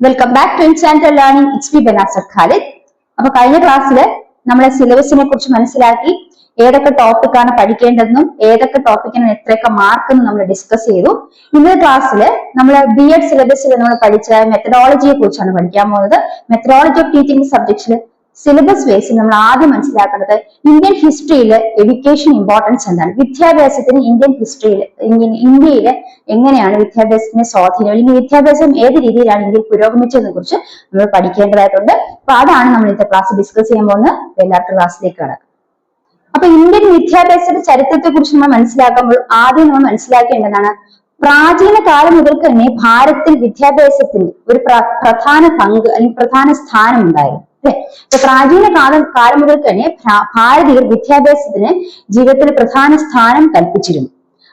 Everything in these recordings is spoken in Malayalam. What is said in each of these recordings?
Welcome back to instant learning it's B Banasar Khalid അപ്പൊ കഴിഞ്ഞ ക്ലാസ്സിൽ നമ്മളെ സിലബസിനെ കുറിച്ച് മനസ്സിലാക്കി ഏതൊക്കെ ടോപ്പിക്കാണ് പഠിക്കേണ്ടതെന്നും ഏതൊക്കെ ടോപ്പിക്കിന് എത്രയൊക്കെ മാർക്ക് എന്ന് നമ്മൾ ഡിസ്കസ് ചെയ്തു. ഇന്നത്തെ ക്ലാസ്സിൽ നമ്മൾ ബി എഡ് സിലബസിൽ നമ്മൾ പഠിച്ച മെത്തഡോളജിയെ കുറിച്ചാണ് പഠിക്കാൻ പോകുന്നത്. മെത്തഡോളജി ഓഫ് ടീച്ചിങ് സബ്ജക്ട്സിൽ സിലബസ് ബേസിൽ നമ്മൾ ആദ്യം മനസ്സിലാക്കേണ്ടത് ഇന്ത്യൻ ഹിസ്റ്ററിയിൽ എഡ്യൂക്കേഷൻ ഇമ്പോർട്ടൻസ് എന്താണ്? വിദ്യാഭ്യാസത്തിന് ഇന്ത്യൻ ഹിസ്റ്ററിയിൽ ഇന്ത്യയിൽ എങ്ങനെയാണ് വിദ്യാഭ്യാസത്തിന്റെ സ്വാധീനം? അല്ലെങ്കിൽ വിദ്യാഭ്യാസം ഏത് രീതിയിലാണ് ഇന്ത്യയിൽ പുരോഗമിച്ചതിനെ കുറിച്ച് നമ്മൾ പഠിക്കേണ്ടതായിട്ടുണ്ട്. അപ്പൊ അതാണ് നമ്മൾ ഇന്നത്തെ ക്ലാസ് ഡിസ്കസ് ചെയ്യാൻ പോകുന്നത്. എല്ലാ എല്ലാവർക്കും ക്ലാസ്സിലേക്ക് കടക്കാം. അപ്പൊ ഇന്ത്യൻ വിദ്യാഭ്യാസത്തിന്റെ ചരിത്രത്തെ കുറിച്ച് നമ്മൾ മനസ്സിലാക്കുമ്പോൾ ആദ്യം നമ്മൾ മനസ്സിലാക്കേണ്ടതാണ് പ്രാചീന കാലം മുതൽ തന്നെ ഭാരതത്തിൽ വിദ്യാഭ്യാസത്തിന് ഒരു പ്ര- പ്രധാന പങ്ക് അല്ലെങ്കിൽ പ്രധാന സ്ഥാനം ഉണ്ടായിരുന്നു. അല്ലെ? പ്രാചീന കാലം കാലം മുതൽ തന്നെ ഭ്രാ- ഭാരതീയർ വിദ്യാഭ്യാസത്തിന് ജീവിതത്തിൽ പ്രധാന സ്ഥാനം കൽപ്പിച്ചിരുന്നു.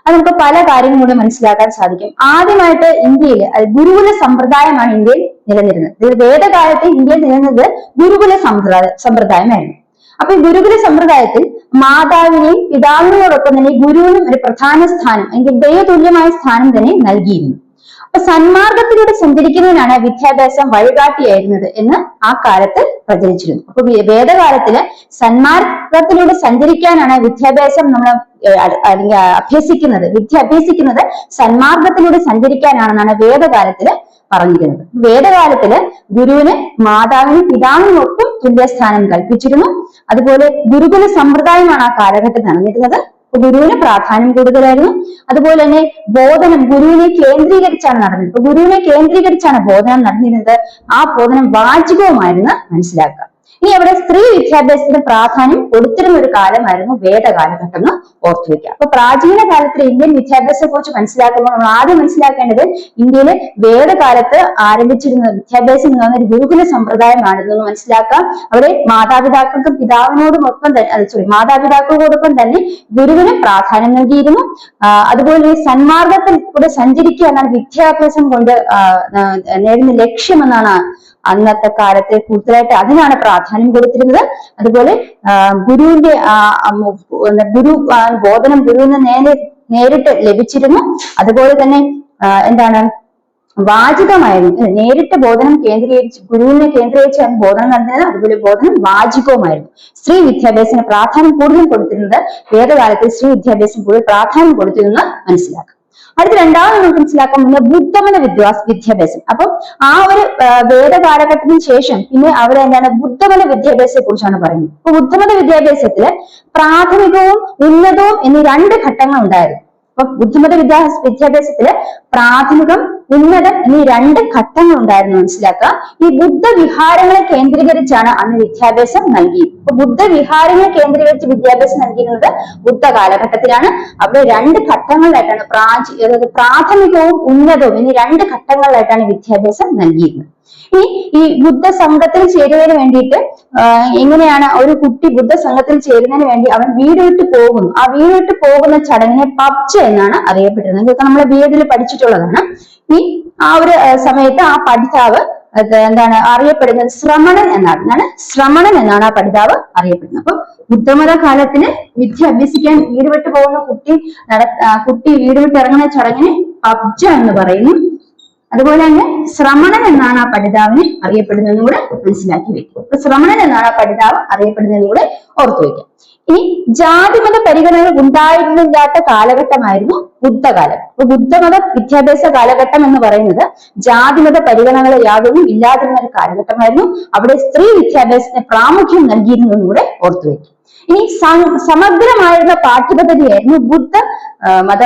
അത് നമുക്ക് പല കാര്യങ്ങളിലൂടെ മനസ്സിലാക്കാൻ സാധിക്കും. ആദ്യമായിട്ട് ഇന്ത്യയിൽ ഗുരുകുല സമ്പ്രദായമാണ് ഇന്ത്യയിൽ നിലനിരുന്നത് വേദകാലത്ത് ഇന്ത്യയിൽ നിലനിന്നത് ഗുരുകുല സമ്പ്രദായ സമ്പ്രദായമായിരുന്നു. അപ്പൊ ഗുരുകുല സമ്പ്രദായത്തിൽ മാതാവിനെയും പിതാവിനോടൊപ്പം തന്നെ ഗുരുവിനും ഒരു പ്രധാന സ്ഥാനം അല്ലെങ്കിൽ ദൈവതുല്യമായ സ്ഥാനം തന്നെ നൽകിയിരുന്നു. സന്മാർഗത്തിലൂടെ സഞ്ചരിക്കുന്നതിനാണ് വിദ്യാഭ്യാസം വഴികാട്ടിയായിരുന്നത് എന്ന് ആ കാലത്ത് പ്രചരിച്ചിരുന്നു. അപ്പൊ വേദകാലത്തിൽ സന്മാർഗത്തിലൂടെ സഞ്ചരിക്കാനാണ് വിദ്യാഭ്യാസം നമ്മൾ അല്ലെങ്കിൽ അഭ്യസിക്കുന്നത്. വിദ്യ അഭ്യസിക്കുന്നത് സന്മാർഗത്തിലൂടെ സഞ്ചരിക്കാനാണെന്നാണ് വേദകാലത്തിൽ പറഞ്ഞിരുന്നത്. വേദകാലത്തിൽ ഗുരുവിന് മാതാവിനും പിതാവിനും ഒട്ടും തുല്യസ്ഥാനം കൽപ്പിച്ചിരുന്നു. അതുപോലെ ഗുരുകുല സമ്പ്രദായമാണ് ആ കാലഘട്ടത്തിൽ നടന്നിരുന്നത്. ഗുരുവിന് പ്രാധാന്യം കൂടുതലായിരുന്നു. അതുപോലെ തന്നെ ബോധനം ഗുരുവിനെ കേന്ദ്രീകരിച്ചാണ് നടന്നത്. ഗുരുവിനെ കേന്ദ്രീകരിച്ചാണ് ബോധനം നടന്നിരുന്നത്. ആ ബോധനം വാചികവുമായിരുന്നു മനസ്സിലാക്കുക. ഇനി അവിടെ സ്ത്രീ വിദ്യാഭ്യാസത്തിന് പ്രാധാന്യം കൊടുത്തിരുന്ന ഒരു കാലമായിരുന്നു വേദകാലഘട്ടം എന്ന് ഓർത്തു വെക്കുക അപ്പൊ പ്രാചീന കാലത്തിലെ ഇന്ത്യൻ വിദ്യാഭ്യാസത്തെ കുറിച്ച് മനസ്സിലാക്കുമ്പോൾ നമ്മൾ ആദ്യം മനസ്സിലാക്കേണ്ടത് ഇന്ത്യയിലെ വേദകാലത്ത് ആരംഭിച്ചിരുന്ന വിദ്യാഭ്യാസം എന്ന് പറയുന്ന ഒരു ഗുരുകുല സമ്പ്രദായമാണെന്ന് മനസ്സിലാക്കാം. അവിടെ മാതാപിതാക്കൾക്കും പിതാവിനോടും ഒപ്പം തന്നെ സോറി മാതാപിതാക്കളോടൊപ്പം തന്നെ ഗുരുവിന് പ്രാധാന്യം നൽകിയിരുന്നു. അതുപോലെ സന്മാർഗത്തിൽ കൂടെ സഞ്ചരിക്കുക എന്നാണ് വിദ്യാഭ്യാസം കൊണ്ട് നേടുന്ന ലക്ഷ്യമെന്നാണ് അന്നത്തെ കാലത്തെ കൂടുതലായിട്ട് അതിനാണ് പ്രാധാന്യം കൊടുത്തിരുന്നത്. അതുപോലെ ഗുരുവിന്റെ ഗുരു ബോധനം ഗുരുവിന് നേരെ നേരിട്ട് ലഭിച്ചിരുന്നു. അതുപോലെ തന്നെ എന്താണ് വാചികമായിരുന്നു. നേരിട്ട് ബോധനം കേന്ദ്രീകരിച്ച് ഗുരുവിനെ കേന്ദ്രീകരിച്ചാണ് ബോധനം നടന്നത് അതുപോലെ ബോധനം വാചികവുമായിരുന്നു. സ്ത്രീ വിദ്യാഭ്യാസത്തിന് പ്രാധാന്യം കൂടുതലും കൊടുത്തിരുന്നത് വേദകാലത്തിൽ സ്ത്രീ വിദ്യാഭ്യാസം കൂടുതൽ പ്രാധാന്യം കൊടുത്തിരുന്നു മനസ്സിലാക്കാം. അടുത്ത രണ്ടാമത് നമുക്ക് മനസ്സിലാക്കാൻ പോകുന്നത് ബുദ്ധമത വിദ്യാഭ്യാസ വിദ്യാഭ്യാസം. അപ്പം ആ ഒരു വേദ വേദകാലഘട്ടത്തിന് ശേഷം പിന്നെ അവിടെ എന്താണ് ബുദ്ധമത വിദ്യാഭ്യാസത്തെ കുറിച്ചാണ് പറയുന്നത്. അപ്പൊ ബുദ്ധമത വിദ്യാഭ്യാസത്തിൽ പ്രാഥമികവും ഉന്നതവും എന്നീ രണ്ട് ഘട്ടങ്ങൾ ഉണ്ടായിരുന്നു അപ്പൊ ബുദ്ധിമത വിദ്യാഭ്യാസ വിദ്യാഭ്യാസത്തിൽ പ്രാഥമികം ഉന്നതം എന്നീ രണ്ട് ഘട്ടങ്ങൾ ഉണ്ടായിരുന്നു മനസ്സിലാക്കുക. ഈ ബുദ്ധവിഹാരങ്ങളെ കേന്ദ്രീകരിച്ചാണ് അന്ന് വിദ്യാഭ്യാസം നൽകി അപ്പൊ ബുദ്ധ വിഹാരങ്ങളെ കേന്ദ്രീകരിച്ച് വിദ്യാഭ്യാസം നൽകിയിരുന്നത് ബുദ്ധ കാലഘട്ടത്തിലാണ്. അവിടെ രണ്ട് ഘട്ടങ്ങളിലായിട്ടാണ് അതായത് പ്രാഥമികവും ഉന്നതവും എന്നീ രണ്ട് ഘട്ടങ്ങളിലായിട്ടാണ് വിദ്യാഭ്യാസം നൽകിയിരുന്നത്. ഇനി ഈ ബുദ്ധ സംഘത്തിൽ ചേരുന്നതിന് വേണ്ടിയിട്ട് എങ്ങനെയാണ് ഒരു കുട്ടി ബുദ്ധ സംഘത്തിൽ ചേരുന്നതിന് വേണ്ടി അവൻ വീട് വിട്ട് പോകുന്നു. ആ വീട് വിട്ട് പോകുന്ന ചടങ്ങിനെ പബ്ജ എന്നാണ് അറിയപ്പെട്ടിരുന്നത് ഇതൊക്കെ നമ്മൾ ബി എഡിൽ പഠിച്ചിട്ടുള്ളതാണ്. ഈ ആ ഒരു സമയത്ത് ആ പഠിതാവ് എന്താണ് അറിയപ്പെടുന്നത് ശ്രമണൻ എന്നാണ്. എന്താണ്? ശ്രമണൻ എന്നാണ് ആ പഠിതാവ് അറിയപ്പെടുന്നത്. അപ്പൊ ബുദ്ധമത കാലത്തിന് വിദ്യ അഭ്യസിക്കാൻ വീട് വിട്ട് പോകുന്ന കുട്ടി നട കുട്ടി വീട് വിട്ട് ഇറങ്ങുന്ന ചടങ്ങിനെ പബ്ജ എന്ന് പറയുന്നു. അതുപോലെ തന്നെ ശ്രമണൻ എന്നാണ് ആ പഠിതാവിനെ അറിയപ്പെടുന്നതെന്നും കൂടെ മനസ്സിലാക്കി വെക്കും അപ്പൊ ശ്രമണൻ എന്നാണ് ആ പഠിതാവ് അറിയപ്പെടുന്നതെന്നും കൂടെ ഓർത്തു വെക്കാം ഇനി ജാതിമത പരിഗണനകൾ ഉണ്ടായിരുന്നില്ലാത്ത കാലഘട്ടമായിരുന്നു ബുദ്ധകാലം. അപ്പൊ ബുദ്ധമത വിദ്യാഭ്യാസ കാലഘട്ടം എന്ന് പറയുന്നത് ജാതിമത പരിഗണനകൾ യാതൊന്നും ഇല്ലാതിരുന്ന ഒരു കാലഘട്ടമായിരുന്നു. അവിടെ സ്ത്രീ വിദ്യാഭ്യാസത്തിന് പ്രാമുഖ്യം നൽകിയിരുന്നു എന്നും കൂടെ ഓർത്തു വെക്കും ഇനി സമഗ്രമായിരുന്ന പാഠ്യപദ്ധതിയായിരുന്നു ബുദ്ധ മത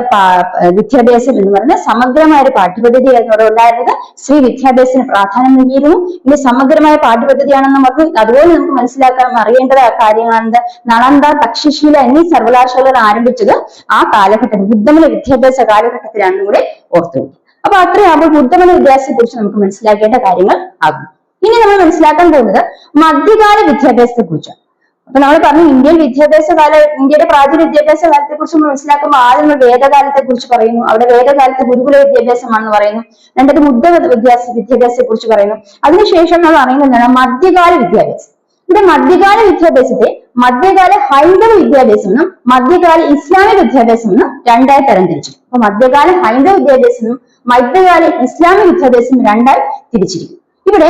വിദ്യാഭ്യാസം എന്ന് പറയുന്ന സമഗ്രമായ ഒരു പാഠ്യപദ്ധതിയായിരുന്നു അവിടെ ഉണ്ടായിരുന്നത്. സ്ത്രീ വിദ്യാഭ്യാസത്തിന് പ്രാധാന്യം നൽകിയിരുന്നു. ഇനി സമഗ്രമായ പാഠ്യപദ്ധതിയാണെന്ന് നമുക്ക് അതുപോലെ നമുക്ക് മനസ്സിലാക്കാൻ അറിയേണ്ട കാര്യങ്ങളാണ്. നളന്ദ തക്ഷശീല എന്നീ സർവകലാശാലകൾ ആരംഭിച്ചത് ആ കാലഘട്ടത്തിൽ ബുദ്ധമല വിദ്യാഭ്യാസ കാലഘട്ടത്തിലാണെന്ന് കൂടെ ഓർത്തു അപ്പൊ അത്രയാകുമ്പോൾ ബുദ്ധമത വിദ്യാഭ്യാസത്തെ കുറിച്ച് നമുക്ക് മനസ്സിലാക്കേണ്ട കാര്യങ്ങൾ ആകും. ഇനി നമ്മൾ മനസ്സിലാക്കാൻ പോകുന്നത് മധ്യകാല വിദ്യാഭ്യാസത്തെ കുറിച്ചാണ് അപ്പൊ നമ്മൾ പറഞ്ഞു ഇന്ത്യൻ വിദ്യാഭ്യാസ കാല ഇന്ത്യയുടെ പ്രാചീന വിദ്യാഭ്യാസ കാലത്തെ കുറിച്ച് മനസ്സിലാക്കുമ്പോൾ ആദ്യം നമ്മൾ വേദകാലത്തെ കുറിച്ച് പറയുന്നു. അവിടെ വേദകാലത്ത് ഗുരുകുല വിദ്യാഭ്യാസമാണെന്ന് പറയുന്നു. രണ്ടത് ബുദ്ധ വിദ്യാഭ്യാസ വിദ്യാഭ്യാസത്തെ കുറിച്ച് പറയുന്നു. അതിനുശേഷം നമ്മൾ അറിയുന്നതാണ് മധ്യകാല വിദ്യാഭ്യാസം. ഇവിടെ മധ്യകാല വിദ്യാഭ്യാസത്തെ മധ്യകാല ഹൈന്ദവ വിദ്യാഭ്യാസം എന്നും മധ്യകാല ഇസ്ലാമിക വിദ്യാഭ്യാസം എന്നും രണ്ടായി തരംതിരിച്ചു. അപ്പൊ മധ്യകാല ഹൈന്ദവ വിദ്യാഭ്യാസം എന്നും മധ്യകാല ഇസ്ലാമിക വിദ്യാഭ്യാസം രണ്ടായി തിരിച്ചിരിക്കും ഇവിടെ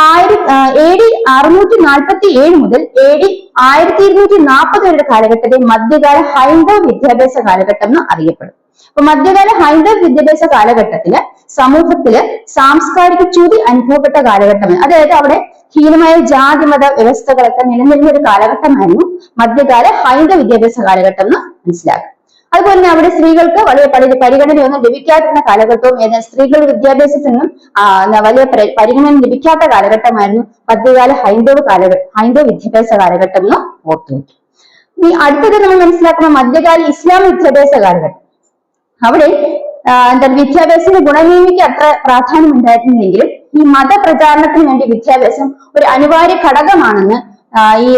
ആയിരം എ ഡി അറുന്നൂറ്റി നാൽപ്പത്തി ഏഴ് മുതൽ എ ഡി ആയിരത്തി ഇരുന്നൂറ്റി നാൽപ്പത് വരെ കാലഘട്ടത്തെ മധ്യകാല ഹൈന്ദവ വിദ്യാഭ്യാസ കാലഘട്ടം എന്ന് അറിയപ്പെടും. അപ്പൊ മധ്യകാല ഹൈന്ദവ വിദ്യാഭ്യാസ കാലഘട്ടത്തിൽ സമൂഹത്തിൽ സാംസ്കാരിക ചുതി അനുഭവപ്പെട്ട കാലഘട്ടമാണ്. അതായത് അവിടെ ഹീനമായ ജാതിമത വ്യവസ്ഥകളൊക്കെ നിലനിന്നിരുന്ന ഒരു കാലഘട്ടമായിരുന്നു മധ്യകാല ഹൈന്ദവ വിദ്യാഭ്യാസ കാലഘട്ടം എന്ന് മനസ്സിലാക്കുക അതുപോലെ തന്നെ അവിടെ സ്ത്രീകൾക്ക് വലിയ പരിഗണന പരിഗണനയൊന്നും ലഭിക്കാതിരുന്ന കാലഘട്ടവും ഏത് സ്ത്രീകളുടെ വിദ്യാഭ്യാസത്തിനും വലിയ പരിഗണന ലഭിക്കാത്ത കാലഘട്ടമായിരുന്നു മധ്യകാല ഹൈന്ദവ കാലഘട്ടം ഹൈന്ദവ വിദ്യാഭ്യാസ കാലഘട്ടം എന്ന് ഓർത്തു ഇനി അടുത്തത് നമ്മൾ മനസ്സിലാക്കുന്ന മധ്യകാല ഇസ്ലാം വിദ്യാഭ്യാസ കാലഘട്ടം. അവിടെ എന്താ വിദ്യാഭ്യാസത്തിന് ഗുണമേന്മയ്ക്ക് അത്ര പ്രാധാന്യം ഉണ്ടായിരുന്നില്ലെങ്കിലും ഈ മതപ്രചാരണത്തിന് വേണ്ടി വിദ്യാഭ്യാസം ഒരു അനിവാര്യ ഘടകമാണെന്ന് ഈ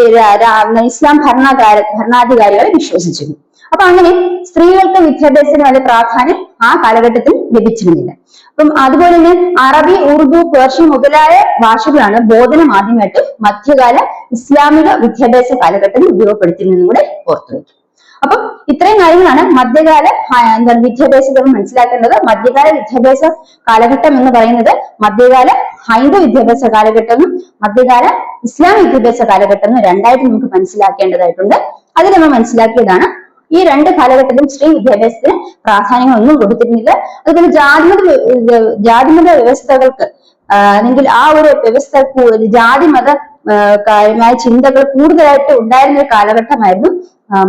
ഇസ്ലാം ഭരണകാര ഭരണാധികാരികൾ വിശ്വസിച്ചിരുന്നു. അപ്പൊ അങ്ങനെ സ്ത്രീകൾക്ക് വിദ്യാഭ്യാസത്തിന് വലിയ പ്രാധാന്യം ആ കാലഘട്ടത്തിൽ ലഭിച്ചിരുന്നില്ല. അപ്പം അതുപോലെ തന്നെ അറബി ഉറുദു പേർഷ്യൻ മുതലായ ഭാഷകളാണ് ബോധനം ആദ്യമായിട്ട് മധ്യകാല ഇസ്ലാമിക വിദ്യാഭ്യാസ കാലഘട്ടത്തിൽ ഉപയോഗപ്പെടുത്തിയിരുന്നതും കൂടെ ഓർത്തു വയ്ക്കും. അപ്പം ഇത്രയും കാര്യങ്ങളാണ് മധ്യകാല എന്താ വിദ്യാഭ്യാസത്തിൽ മനസ്സിലാക്കേണ്ടത്. മധ്യകാല വിദ്യാഭ്യാസ കാലഘട്ടം എന്ന് പറയുന്നത് മധ്യകാല ഹൈന്ദവ വിദ്യാഭ്യാസ കാലഘട്ടം മധ്യകാല ഇസ്ലാം വിദ്യാഭ്യാസ കാലഘട്ടം രണ്ടായിട്ട് നമുക്ക് മനസ്സിലാക്കേണ്ടതായിട്ടുണ്ട്. അതിൽ നമ്മൾ മനസ്സിലാക്കിയതാണ് ഈ രണ്ട് കാലഘട്ടത്തിലും സ്ത്രീ വിദ്യാഭ്യാസത്തിന് പ്രാധാന്യമൊന്നും കൊടുത്തിരുന്നില്ല. അതുപോലെ ജാതിമത ജാതിമത വ്യവസ്ഥകൾക്ക് അല്ലെങ്കിൽ ആ ഒരു വ്യവസ്ഥ ജാതിമത കാര്യമായ ചിന്തകൾ കൂടുതലായിട്ട് ഉണ്ടായിരുന്ന ഒരു കാലഘട്ടമായിരുന്നു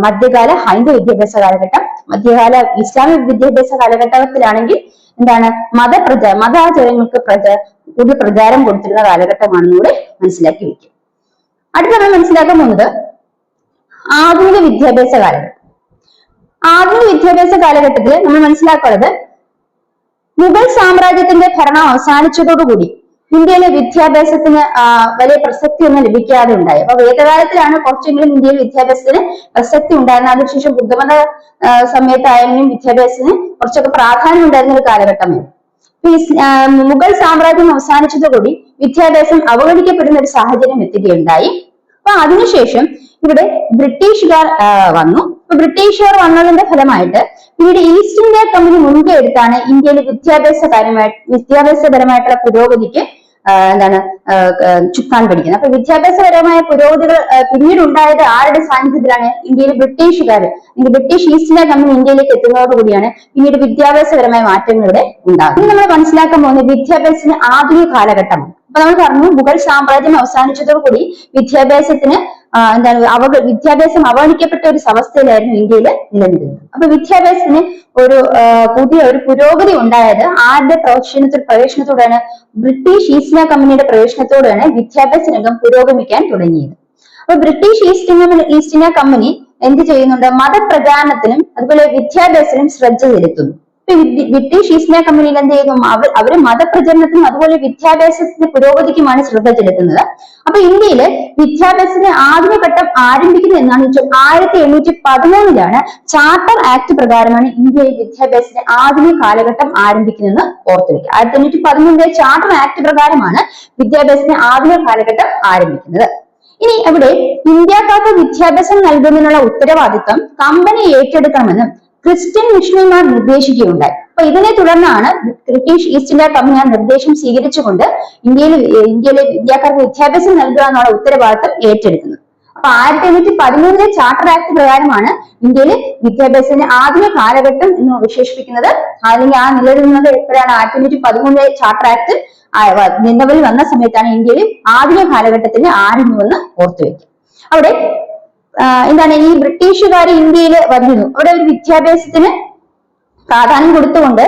മധ്യകാല ഹൈന്ദവ വിദ്യാഭ്യാസ കാലഘട്ടം. മധ്യകാല ഇസ്ലാമിക വിദ്യാഭ്യാസ കാലഘട്ടത്തിലാണെങ്കിൽ എന്താണ്? മതപ്രച മതാചാരങ്ങൾക്ക് പ്രച കൂടുതൽ പ്രചാരം കൊടുത്തിരുന്ന കാലഘട്ടമാണെന്ന് കൂടെ മനസ്സിലാക്കി വെക്കും. അടുത്ത നമ്മൾ മനസ്സിലാക്കാൻ പോകുന്നത് ആധുനിക വിദ്യാഭ്യാസ കാലഘട്ടം. ആധുനിക വിദ്യാഭ്യാസ കാലഘട്ടത്തിൽ നമ്മൾ മനസ്സിലാക്കുന്നത് മുഗൾ സാമ്രാജ്യത്തിന്റെ ഭരണം അവസാനിച്ചതോടുകൂടി ഇന്ത്യയിലെ വിദ്യാഭ്യാസത്തിന് വലിയ പ്രസക്തി ഒന്നും ലഭിക്കാതെ ഉണ്ടായി. അപ്പൊ വേദകാലത്തിലാണ് കുറച്ചെങ്കിലും ഇന്ത്യയിൽ വിദ്യാഭ്യാസത്തിന് പ്രസക്തി ഉണ്ടായിരുന്നത്. അതിനുശേഷം ബുദ്ധമത സമയത്തായാലും വിദ്യാഭ്യാസത്തിന് കുറച്ചൊക്കെ പ്രാധാന്യം ഉണ്ടായിരുന്ന ഒരു കാലഘട്ടമായിരുന്നു. മുഗൾ സാമ്രാജ്യം അവസാനിച്ചതോടുകൂടി വിദ്യാഭ്യാസം അവഗണിക്കപ്പെടുന്ന ഒരു സാഹചര്യം എത്തുകയുണ്ടായി. അപ്പൊ അതിനുശേഷം ഇവിടെ ബ്രിട്ടീഷുകാർ വന്നു. ബ്രിട്ടീഷുകാർ വന്നതിന്റെ ഫലമായിട്ട് പിന്നീട് ഈസ്റ്റ് ഇന്ത്യ കമ്പനി മുൻകൈ എടുത്താണ് ഇന്ത്യയിലെ വിദ്യാഭ്യാസ കാര്യമായി വിദ്യാഭ്യാസപരമായിട്ടുള്ള പുരോഗതിക്ക് എന്താണ് ചുക്കാൻ പിടിക്കുന്നത്. അപ്പൊ വിദ്യാഭ്യാസപരമായ പുരോഗതികൾ പിന്നീട് ഉണ്ടായത് ആരുടെ സാന്നിധ്യത്തിലാണ് ഇന്ത്യയിലെ ബ്രിട്ടീഷുകാർ ബ്രിട്ടീഷ് ഈസ്റ്റ് ഇന്ത്യ കമ്പനി ഇന്ത്യയിലേക്ക് എത്തുന്നതോടുകൂടിയാണ് പിന്നീട് വിദ്യാഭ്യാസപരമായ മാറ്റങ്ങൾ ഇവിടെ ഉണ്ടാകുന്നത്. ഇനി നമ്മൾ മനസ്സിലാക്കാൻ പോകുന്നത് വിദ്യാഭ്യാസത്തിന് ആധുനിക കാലഘട്ടമാണ്. അപ്പൊ നമ്മൾ പറഞ്ഞു മുഗൾ സാമ്രാജ്യം അവസാനിച്ചതോടുകൂടി വിദ്യാഭ്യാസത്തിന് എന്താണ് അവ വിദ്യാഭ്യാസം അവഗണിക്കപ്പെട്ട ഒരു അവസ്ഥയിലായിരുന്നു ഇന്ത്യയിൽ നിലനിരുന്നത് അപ്പൊ വിദ്യാഭ്യാസത്തിന് ഒരു പുതിയ ഒരു പുരോഗതി ഉണ്ടായത് ആരുടെ പ്രവേശനത്തിൽ പ്രവേശനത്തോടെയാണ് ബ്രിട്ടീഷ് ഈസ്റ്റ് കമ്പനിയുടെ പ്രവേശനത്തോടെയാണ് വിദ്യാഭ്യാസ രംഗം പുരോഗമിക്കാൻ തുടങ്ങിയത്. അപ്പൊ British east India east India company എന്ത് ചെയ്യുന്നുണ്ട്? മതപ്രചാരണത്തിനും അതുപോലെ വിദ്യാഭ്യാസത്തിനും ശ്രദ്ധ ചെലുത്തുന്നു. ബ്രിട്ടീഷ് ഈസ്റ്റ് ഇന്ത്യ കമ്പനിയിൽ എന്ത് ചെയ്യുന്നു? അവർ അവർ മതപ്രചരണത്തിനും അതുപോലെ വിദ്യാഭ്യാസത്തിന്റെ പുരോഗതിക്കുമാണ് ശ്രദ്ധ ചെലുത്തുന്നത്. അപ്പൊ ഇന്ത്യയിൽ വിദ്യാഭ്യാസത്തിന്റെ ആദ്യഘട്ടം ആരംഭിക്കുന്നത് എന്നാണ് വെച്ചാൽ ആയിരത്തി എണ്ണൂറ്റി പതിമൂന്നിലാണ് ചാർട്ടർ ആക്ട് പ്രകാരമാണ് ഇന്ത്യയിൽ വിദ്യാഭ്യാസത്തിന്റെ ആധുനിക കാലഘട്ടം ആരംഭിക്കുന്നതെന്ന് ഓർത്തു വെക്കുക ആയിരത്തി എണ്ണൂറ്റി പതിമൂന്നിലെ ചാർട്ടർ ആക്ട് പ്രകാരമാണ് വിദ്യാഭ്യാസത്തിന്റെ ആധുനിക കാലഘട്ടം ആരംഭിക്കുന്നത്. ഇനി അവിടെ ഇന്ത്യക്കാർക്ക് വിദ്യാഭ്യാസം നൽകുന്നതിനുള്ള ഉത്തരവാദിത്വം കമ്പനി ഏറ്റെടുക്കണമെന്നും ക്രിസ്ത്യൻ മിഷണറിമാർ നിർദ്ദേശിക്കുകയുണ്ടായി. അപ്പൊ ഇതിനെ തുടർന്നാണ് ബ്രിട്ടീഷ് ഈസ്റ്റ് ഇന്ത്യ കമ്പനി ആ നിർദ്ദേശം സ്വീകരിച്ചുകൊണ്ട് ഇന്ത്യയിൽ ഇന്ത്യയിലെ വിദ്യാർത്ഥികൾക്ക് വിദ്യാഭ്യാസം നൽകുക എന്നുള്ള ഉത്തരവാദിത്തം ഏറ്റെടുക്കുന്നത്. അപ്പൊ ആയിരത്തി എണ്ണൂറ്റി പതിമൂന്നിലെ ചാർട്ടർ ആക്ട് പ്രകാരമാണ് ഇന്ത്യയിലെ വിദ്യാഭ്യാസത്തിന്റെ ആദ്യ കാലഘട്ടം എന്ന് വിശേഷിപ്പിക്കുന്നത്. അല്ലെങ്കിൽ ആ നിലനിന്നത് എപ്പോഴാണ്? ആയിരത്തി എണ്ണൂറ്റി പതിമൂന്നിലെ ചാർട്ടർ ആക്ട് നിലവിൽ വന്ന സമയത്താണ് ഇന്ത്യയിൽ ആധുനിക കാലഘട്ടത്തിന്റെ ആരംഭമെന്ന് ഓർത്തു വെക്കുക അവിടെ എന്താണ് ഈ ബ്രിട്ടീഷുകാർ ഇന്ത്യയിൽ വന്നിരുന്നു. അവിടെ ഒരു വിദ്യാഭ്യാസത്തിന് പ്രാധാന്യം കൊടുത്തുകൊണ്ട്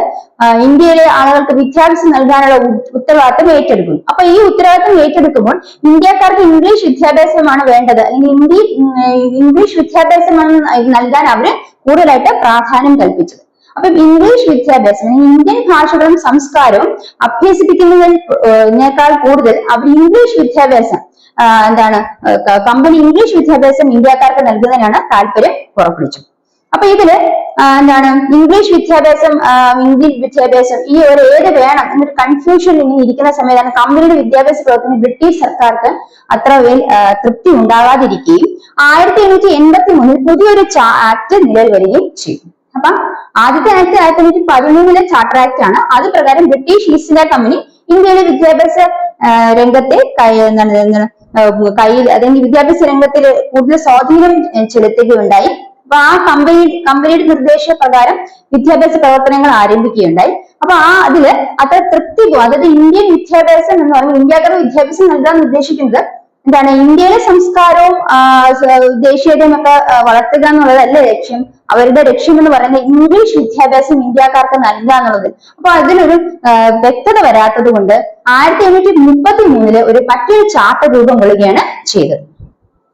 ഇന്ത്യയിലെ ആളുകൾക്ക് വിദ്യാഭ്യാസം നൽകാനുള്ള ഉത്തരവാദിത്തം ഏറ്റെടുക്കുന്നു. അപ്പൊ ഈ ഉത്തരവാദിത്തം ഏറ്റെടുക്കുമ്പോൾ ഇന്ത്യക്കാർക്ക് ഇംഗ്ലീഷ് വിദ്യാഭ്യാസമാണ് വേണ്ടത്. അല്ലെങ്കിൽ ഇന്ത്യ ഇംഗ്ലീഷ് വിദ്യാഭ്യാസമാണ് നൽകാൻ അവർ കൂടുതലായിട്ട് പ്രാധാന്യം കൽപ്പിച്ചത്. അപ്പൊ ഇംഗ്ലീഷ് വിദ്യാഭ്യാസം ഇന്ത്യൻ ഭാഷകളും സംസ്കാരവും അഭ്യസിപ്പിക്കുന്നതിനേക്കാൾ കൂടുതൽ അവർ ഇംഗ്ലീഷ് വിദ്യാഭ്യാസം എന്താണ് കമ്പനി ഇംഗ്ലീഷ് വിദ്യാഭ്യാസം ഇന്ത്യക്കാർക്ക് നൽകുന്നതിനാണ് താല്പര്യം പുറപ്പെടുവിച്ചു അപ്പൊ ഇതിൽ എന്താണ് ഇംഗ്ലീഷ് വിദ്യാഭ്യാസം ഇംഗ്ലീഷ് വിദ്യാഭ്യാസം ഈ ഒരു ഏത് വേണം എന്നൊരു കൺഫ്യൂഷൻ ഇങ്ങനെ ഇരിക്കുന്ന സമയത്താണ് കമ്പനിയുടെ വിദ്യാഭ്യാസ പ്രവർത്തനം ബ്രിട്ടീഷ് സർക്കാർക്ക് അത്ര തൃപ്തി ഉണ്ടാകാതിരിക്കുകയും ആയിരത്തി എണ്ണൂറ്റി എൺപത്തി മൂന്നിൽ പുതിയൊരു ആക്ട് നിലവിൽ വരികയും ചെയ്തു. അപ്പൊ ആദ്യത്തെ ആക്ട് ആയിരത്തി എണ്ണൂറ്റി പതിമൂന്നിലെ ചാർട്ടർ ആക്ട് ആണ്. അത് പ്രകാരം ബ്രിട്ടീഷ് ഈസ്റ്റ് ഇന്ത്യ കമ്പനി ഇന്ത്യയിലെ വിദ്യാഭ്യാസ രംഗത്തെ എന്താണ് കയ്യിൽ അല്ലെങ്കിൽ വിദ്യാഭ്യാസ രംഗത്തിൽ കൂടുതൽ സ്വാധീനം ചെലുത്തുകയുണ്ടായി. അപ്പൊ ആ കമ്പനി കമ്പനിയുടെ നിർദ്ദേശപ്രകാരം വിദ്യാഭ്യാസ പ്രവർത്തനങ്ങൾ ആരംഭിക്കുകയുണ്ടായി. അപ്പൊ ആ അതിൽ അത്ര തൃപ്തി അതായത് ഇന്ത്യൻ വിദ്യാഭ്യാസം എന്ന് പറയുമ്പോൾ ഇന്ത്യക്കാർ വിദ്യാഭ്യാസം നൽകാൻ ഉദ്ദേശിക്കുന്നത് എന്താണ്? ഇന്ത്യയിലെ സംസ്കാരവും ദേശീയതയും ഒക്കെ വളർത്തുക എന്നുള്ളതല്ല ലക്ഷ്യം? അവരുടെ ലക്ഷ്യം എന്ന് പറയുന്നത് ഇംഗ്ലീഷ് വിദ്യാഭ്യാസം ഇന്ത്യക്കാർക്ക് നൽകുക എന്നുള്ളത് അപ്പൊ അതിലൊരു വ്യക്തത വരാത്തത് കൊണ്ട് ആയിരത്തി എണ്ണൂറ്റി മുപ്പത്തി മൂന്നിൽ ഒരു മറ്റൊരു ചാർട്ട് രൂപം കൊള്ളുകയാണ് ചെയ്തത്.